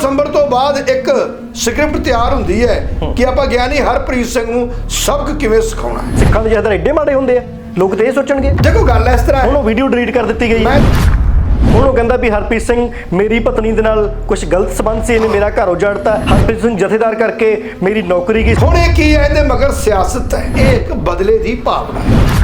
ਦਸੰਬਰ ਤੋਂ ਬਾਅਦ ਇੱਕ ਸਕ੍ਰਿਪਟ ਤਿਆਰ ਹੁੰਦੀ ਹੈ ਕਿ ਆਪਾਂ ਗਿਆਨੀ ਹਰਪ੍ਰੀਤ ਸਿੰਘ ਨੂੰ ਸਬਕ ਕਿਵੇਂ ਸਿਖਾਉਣਾ ਹੈ। ਸਿੱਖਾਂ ਦੇ ਜ਼ਿਆਦਾ ਐਡੇ ਮਾੜੇ ਹੁੰਦੇ ਆ। ਲੋਕ ਤੇ ਇਹ ਸੋਚਣਗੇ। ਦੇਖੋ ਗੱਲ ਇਸ ਤਰ੍ਹਾਂ ਹੁਣ ਹੈ ਉਹ ਵੀਡੀਓ ਡਿਲੀਟ ਕਰ ਦਿੱਤੀ ਗਈ। ਮੈਂ ਹੁਣ ਉਹ ਕਹਿੰਦਾ ਵੀ ਹਰਪ੍ਰੀਤ ਸਿੰਘ ਮੇਰੀ ਪਤਨੀ ਦੇ ਨਾਲ ਕੁਝ ਗਲਤ ਸਬੰਧ ਸੀ ਇਹਨੇ ਮੇਰਾ ਘਰ ਉਜਾੜਤਾ। ਹਰਪ੍ਰੀਤ ਸਿੰਘ ਜਥੇਦਾਰ ਕਰਕੇ ਮੇਰੀ ਨੌਕਰੀ ਗਈ ਹੁਣ ਇਹ ਕੀ ਹੈ? ਇਹਦੇ ਮਗਰ ਸਿਆਸਤ ਹੈ। ਇਹ ਇੱਕ ਬਦਲੇ ਦੀ ਭਾਵਨਾ ਹੈ।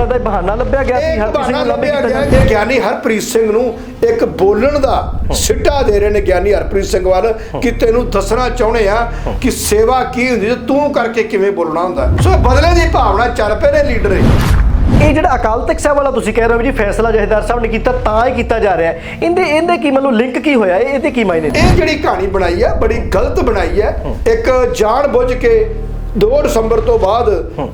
ਲੱਗਦਾ ਇਹ ਬਹਾਨਾ ਲੱਭਿਆ ਗਿਆ ਸੀ ਹਰਪ੍ਰੀਤ ਸਿੰਘ ਨੂੰ ਲੱਭੇ ਕੀਤਾ ਗਿਆ। ਕਿ ਗਿਆਨੀ ਹਰਪ੍ਰੀਤ ਸਿੰਘ ਨੂੰ ਇੱਕ ਬੋਲਣ ਦਾ ਸਿੱਟਾ ਦੇ ਰਹੇ ਨੇ ਗਿਆਨੀ ਹਰਪ੍ਰੀਤ ਸਿੰਘ ਵੱਲ। ਕਿ ਤੈਨੂੰ ਦੱਸਣਾ ਚਾਹੁੰਦੇ ਆ ਕਿ ਸੇਵਾ ਕੀ ਹੁੰਦੀ ਤੇ ਤੂੰ ਕਰਕੇ ਕਿਵੇਂ ਬੋਲਣਾ ਹੁੰਦਾ ਸੋ ਬਦਲੇ ਦੀ ਭਾਵਨਾ ਚੱਲ ਪਏ ਨੇ ਲੀਡਰ ਇਹ। ਜਿਹੜਾ ਅਕਾਲ ਤਖਤ ਸਾਹਿਬ ਵਾਲਾ ਤੁਸੀਂ ਕਹਿ ਰਹੇ ਹੋ ਜੀ ਫੈਸਲਾ ਜਥੇਦਾਰ ਸਾਹਿਬ ਨੇ ਕੀਤਾ ਤਾਂ ਹੀ ਕੀਤਾ ਜਾ ਰਿਹਾ ਹੈ। ਇਹਦੇ ਇਹਦੇ ਕੀ ਮਤਲਬ ਲਿੰਕ ਕੀ ਹੋਇਆ? ਇਹ- ਇਹਦੇ ਕੀ ਮਾਇਨੇ ਇਹ ਜਿਹੜੀ ਕਹਾਣੀ ਬਣਾਈ ਹੈ ਬੜੀ ਗਲਤ ਬਣਾਈ ਹੈ। ਇੱਕ ਜਾਣ ਬੁੱਝ ਕੇ 2 ਦਸੰਬਰ ਤੋਂ ਬਾਅਦ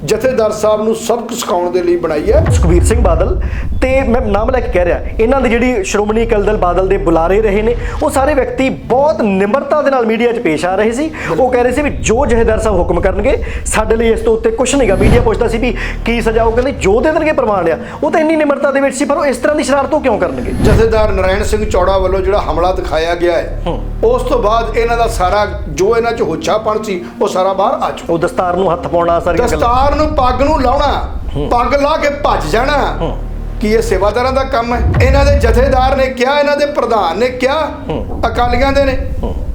ਜਥੇਦਾਰ ਸਾਹਿਬ ਨੂੰ ਸਬਕ ਸਿਖਾਉਣ ਦੇ ਲਈ ਬਣਾਈ ਹੈ। ਸੁਖਬੀਰ ਸਿੰਘ ਬਾਦਲ ਤੇ ਮੈਂ ਨਾਮ ਲੈ ਕੇ ਕਹਿ ਰਿਹਾ ਇਹਨਾਂ ਦੇ ਜਿਹੜੀ ਸ਼੍ਰੋਮਣੀ ਅਕਾਲੀ ਦਲ ਬਾਦਲ ਦੇ ਬੁਲਾਰੇ ਰਹੇ ਨੇ ਉਹ ਸਾਰੇ ਵਿਅਕਤੀ ਬਹੁਤ ਨਿਮਰਤਾ ਦੇ ਨਾਲ ਮੀਡੀਆ 'ਚ ਪੇਸ਼ ਆ ਰਹੇ ਸੀ। ਉਹ ਕਹਿ ਰਹੇ ਸੀ ਵੀ ਜੋ ਜਥੇਦਾਰ ਸਾਹਿਬ ਹੁਕਮ ਕਰਨਗੇ ਸਾਡੇ ਲਈ ਇਸ ਤੋਂ ਉੱਤੇ ਕੁਝ ਨਹੀਂਗਾ ਮੀਡੀਆ ਪੁੱਛਦਾ ਸੀ ਵੀ ਕੀ ਸਜ਼ਾ ਉਹ ਕਹਿੰਦੇ ਜੋ ਦੇ ਦੇਣਗੇ ਪ੍ਰਮਾਣ ਆ। ਉਹ ਤਾਂ ਇੰਨੀ ਨਿਮਰਤਾ ਦੇ ਵਿੱਚ ਸੀ ਪਰ ਉਹ ਇਸ ਤਰ੍ਹਾਂ ਦੀ ਸ਼ਰਾਰਤ ਕਿਉਂ ਕਰਨਗੇ? ਜਥੇਦਾਰ ਨਰਾਇਣ ਸਿੰਘ ਚੌੜਾ ਵੱਲੋਂ ਜਿਹੜਾ ਹਮਲਾ ਦਿਖਾਇਆ ਗਿਆ ਹੈ ਉਸ ਤੋਂ ਬਾਅਦ ਇਹਨਾਂ ਦਾ ਸਾਰਾ ਜੋ ਇਹਨਾਂ 'ਚ ਹੁੱਛਾਪਣ ਸੀ ਉਹ ਸਾਰਾ ਬਾਹਰ ਆ ਚੁੱਕਾ ਉਹ ਦਸਤਾਰ ਨੂੰ ਹੱਥ ਪਾਉਣਾ ਸਾਰੀਆਂ ਗੱਲਾਂ। ਦਸਤਾਰ ਨੂੰ ਪੱਗ ਨੂੰ ਲਾਉਣਾ ਪੱਗ ਲਾ ਕੇ ਭੱਜ ਜਾਣਾ। ਕੀ ਇਹ ਸੇਵਾਦਾਰਾਂ ਦਾ ਕੰਮ ਹੈ? ਇਹਨਾਂ ਦੇ ਜਥੇਦਾਰ ਨੇ ਕਿਹਾ ਇਹਨਾਂ ਦੇ ਪ੍ਰਧਾਨ ਨੇ ਕਿਹਾ ਅਕਾਲੀਆਂ ਦੇ ਨੇ।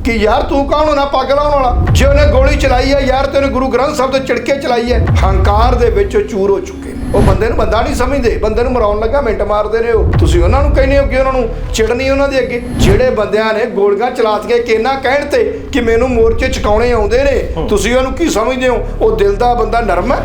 ਕਿ ਯਾਰ ਤੂੰ ਕੌਣ ਹੋਣਾ ਪੱਗ ਲਾਉਣ ਵਾਲਾ? ਜੇ ਉਹਨੇ ਗੋਲੀ ਚਲਾਈ ਹੈ ਯਾਰ ਤੇ ਉਹਨੇ ਗੁਰੂ ਗ੍ਰੰਥ ਸਾਹਿਬ ਤੋਂ ਚਿੜਕੇ ਚਲਾਈ ਹੈ ਹੰਕਾਰ ਦੇ ਵਿੱਚ ਉਹ ਚੂਰ ਹੋ ਚੁੱਕੇ ਨੇ। ਉਹ ਬੰਦੇ ਨੂੰ ਬੰਦਾ ਨਹੀਂ ਸਮਝਦੇ। ਬੰਦੇ ਨੂੰ ਮਰਾਉਣ ਲੱਗਾ ਮਿੰਟ ਮਾਰਦੇ ਨੇ ਉਹ। ਤੁਸੀਂ ਉਹਨਾਂ ਨੂੰ ਕਹਿੰਦੇ ਹੋ ਕਿ ਉਹਨਾਂ ਨੂੰ ਚਿੜਨੀ ਉਹਨਾਂ ਦੇ ਅੱਗੇ? ਜਿਹੜੇ ਬੰਦਿਆਂ ਨੇ ਗੋਲੀਆਂ ਚਲਾਤੀਆਂ ਕਿੰਨਾ ਕਹਿਣ ਤੇ ਕਿ ਮੈਨੂੰ ਮੋਰਚੇ ਚਕਾਉਣੇ ਆਉਂਦੇ ਨੇ ਤੁਸੀਂ ਉਹਨੂੰ ਕੀ ਸਮਝਦੇ ਹੋ? ਉਹ ਦਿਲ ਦਾ ਬੰਦਾ ਨਰਮ ਹੈ?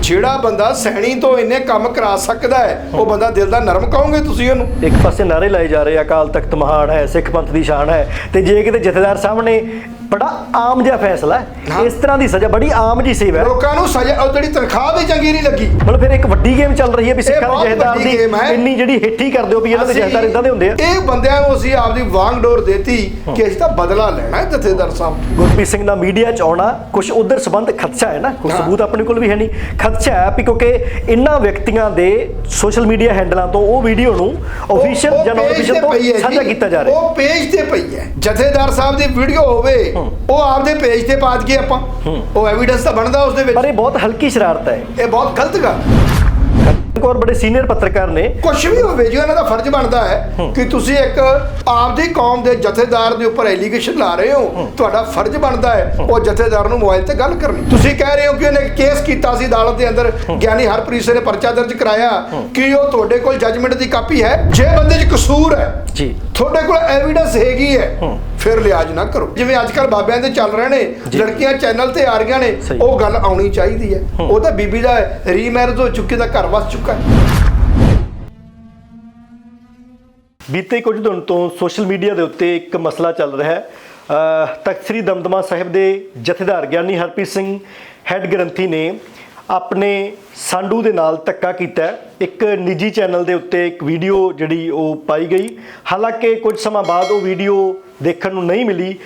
ਜਿਹੜਾ ਬੰਦਾ ਸੈਣੀ ਤੋਂ ਇੰਨੇ ਕੰਮ ਕਰਾ ਸਕਦਾ ਹੈ ਉਹ ਬੰਦਾ ਦਿਲ ਦਾ ਨਰਮ ਕਹੋਗੇ ਤੁਸੀਂ ਉਹਨੂੰ? ਇੱਕ ਪਾਸੇ ਨਾਰੇ ਲਾਏ ਜਾ ਰਹੇ ਆ, ਅਕਾਲ ਤਖਤ ਮਹਾਨ ਹੈ ਸਿੱਖ ਪੰਥ ਦੀ ਸ਼ਾਨ ਹੈ ਤੇ ਜੇ ਕਿਤੇ ਜਥੇਦਾਰ ਸਾਹਮਣੇ ਬੜਾ ਆਮ ਜਿਹਾ ਫੈਸਲਾ ਹੈ। ਇਸ ਤਰ੍ਹਾਂ ਦੀ ਸਜ਼ਾ ਬੜੀ ਆਮ ਜੀ ਸੇਵਾ ਹੈ ਲੋਕਾਂ ਨੂੰ ਸਜ਼ਾ ਉਹ ਜਿਹੜੀ ਤਨਖਾਹ ਵੀ ਚੰਗੀ ਨਹੀਂ ਲੱਗੀ ਮਤਲਬ ਫਿਰ ਇੱਕ ਵੱਡੀ ਗੇਮ ਚੱਲ ਰਹੀ ਹੈ ਵੀ ਸਿੱਖਾਂ ਦੇ ਵੱਡੀ ਦੀ। ਇੰਨੀ ਜਿਹੜੀ ਹਿੱਠੀ ਕਰਦੇ ਹੋ ਵੀ ਇਹਨਾਂ ਦੇ ਜਥੇਦਾਰ ਇਦਾਂ ਦੇ ਹੁੰਦੇ ਆ ਇਹ ਬੰਦਿਆਂ ਨੂੰ ਅਸੀਂ ਆਪਦੀ ਵਾਂਗ ਡੋਰ ਦੇਤੀ ਕਿ ਅਸੀਂ ਤਾਂ ਬਦਲਾ ਲੈਣਾ ਹੈ ਜਥੇਦਾਰ ਸਾਹਿਬ ਗੁਰਪ੍ਰੀਤ ਸਿੰਘ ਦਾ ਮੀਡੀਆ 'ਚ ਆਉਣਾ ਕੁਝ ਉਧਰ ਸਬੰਧ ਖਦਸ਼ਾ ਹੈ ਨਾ ਕੋਈ। ਸਬੂਤ ਆਪਣੇ ਕੋਲ ਵੀ ਹੈ ਨਹੀਂ ਖਦਸ਼ਾ ਹੈ ਵੀ ਕਿਉਂਕਿ ਇਹਨਾਂ ਵਿਅਕਤੀਆਂ ਦੇ ਸੋਸ਼ਲ ਮੀਡੀਆ ਹੈਂਡਲਾਂ ਤੋਂ ਉਹ ਵੀਡੀਓ ਨੂੰ ਅਫੀਸ਼ੀਅਲ ਜਾਂ ਨਾਨ ਅਫੀਸ਼ੀਅਲ ਤੇ ਸਾਂਝਾ। ਕੀਤਾ ਜਾ ਰਿਹਾ ਉਹ ਪੇਜ ਤੇ ਪਈ ਹੈ ਜਥੇਦਾਰ ਸਾਹਿਬ ਦੀ ਵੀਡੀਓ ਹੋਵੇ ਉਹ ਆਪਦੇ ਪੇਜ ਤੇ ਪਾ ਦਈਏ ਆਪਾਂ। ਉਹ ਐਵੀਡੈਂਸ ਤਾਂ ਬਣਦਾ ਉਸ ਦੇ ਪਰ ਵਿੱਚ ਇਹ ਬਹੁਤ ਹਲਕੀ ਸ਼ਰਾਰਤ ਹੈ। ਇਹ ਬਹੁਤ ਗਲਤ ਗੱਲ। ਔਰ ਬੜੇ ਸੀਨੀਅਰ ਪੱਤਰਕਾਰ ਨੇ। ਕੁਝ ਵੀ ਹੋਵੇ ਜੀ ਉਹਨਾਂ ਦਾ ਫਰਜ਼ ਬਣਦਾ ਹੈ ਕਿ ਤੁਸੀਂ ਇੱਕ ਆਪਦੀ ਕੌਮ ਦੇ ਜਥੇਦਾਰ ਦੇ ਉੱਪਰ ਐਲੀਗੇਸ਼ਨ ਲਾ ਰਹੇ ਹੋ। ਤੁਹਾਡਾ ਫਰਜ਼ ਬਣਦਾ ਹੈ ਉਹ ਜਥੇਦਾਰ ਨੂੰ ਮੋਬਾਈਲ ਤੇ ਗੱਲ ਕਰਨੀ। ਤੁਸੀਂ ਕਹਿ ਰਹੇ ਹੋ ਕਿ ਉਹਨੇ ਕੇਸ ਕੀਤਾ ਸੀ ਅਦਾਲਤ ਦੇ ਅੰਦਰ। ਗਿਆਨੀ ਹਰਪ੍ਰੀਤ ਸਿੰਘ ਨੇ ਪਰਚਾ ਦਰਜ ਕਰਾਇਆ। ਕਿ ਉਹ ਤੁਹਾਡੇ ਕੋਲ ਜੱਜਮੈਂਟ ਦੀ ਕਾਪੀ ਹੈ? ਜੇ ਬੰਦੇ 'ਚ ਕਸੂਰ ਹੈ ਜੀ। ਤੁਹਾਡੇ ਕੋਲ ਐਵੀਡੈਂਸ ਹੈਗੀ ਹੈ। ਫਿਰ ਲਿਆਜ ਨਾ ਕਰੋ। ਜਿਵੇਂ ਅੱਜ ਕੱਲ ਬਾਬਿਆਂ ਦੇ ਚੱਲ ਰਹੇ ਨੇ ਲੜਕੀਆਂ ਚੈਨਲ ਤੇ ਆ ਰਹੀਆਂ ਨੇ। ਉਹ ਗੱਲ ਆਉਣੀ ਚਾਹੀਦੀ ਹੈ। ਉਹ ਤਾਂ ਬੀਬੀ ਦਾ ਰੀਮੈਰਿਜ ਹੋ ਚੁੱਕੀ ਦਾ ਘਰ ਵਸ ਚੁੱਕਾ ਹੈ। ਬੀਤੇ ਕੁਝ ਦਿਨ ਤੋਂ ਸੋਸ਼ਲ ਮੀਡੀਆ ਦੇ ਉੱਤੇ ਇੱਕ ਮਸਲਾ ਚੱਲ ਰਿਹਾ ਹੈ। ਤਖ਼ਤ ਸ੍ਰੀ ਦਮਦਮਾ ਸਾਹਿਬ ਦੇ ਜਥੇਦਾਰ ਗਿਆਨੀ ਹਰਪ੍ਰੀਤ ਸਿੰਘ ਹੈੱਡ ਗ੍ਰੰਥੀ ਨੇ ਆਪਣੇ ਸਾਂਡੂ ਦੇ ਨਾਲ ਧੱਕਾ ਕੀਤਾ। ਇੱਕ ਨਿੱਜੀ ਚੈਨਲ ਦੇ ਉੱਤੇ ਇੱਕ ਵੀਡੀਓ ਜਿਹੜੀ ਉਹ ਪਾਈ ਗਈ। ਹਾਲਾਂਕਿ ਕੁਝ ਸਮਾਂ ਬਾਅਦ ਉਹ ਵੀਡੀਓ ਦੇਖਣ ਨੂੰ ਨਹੀਂ ਮਿਲੀ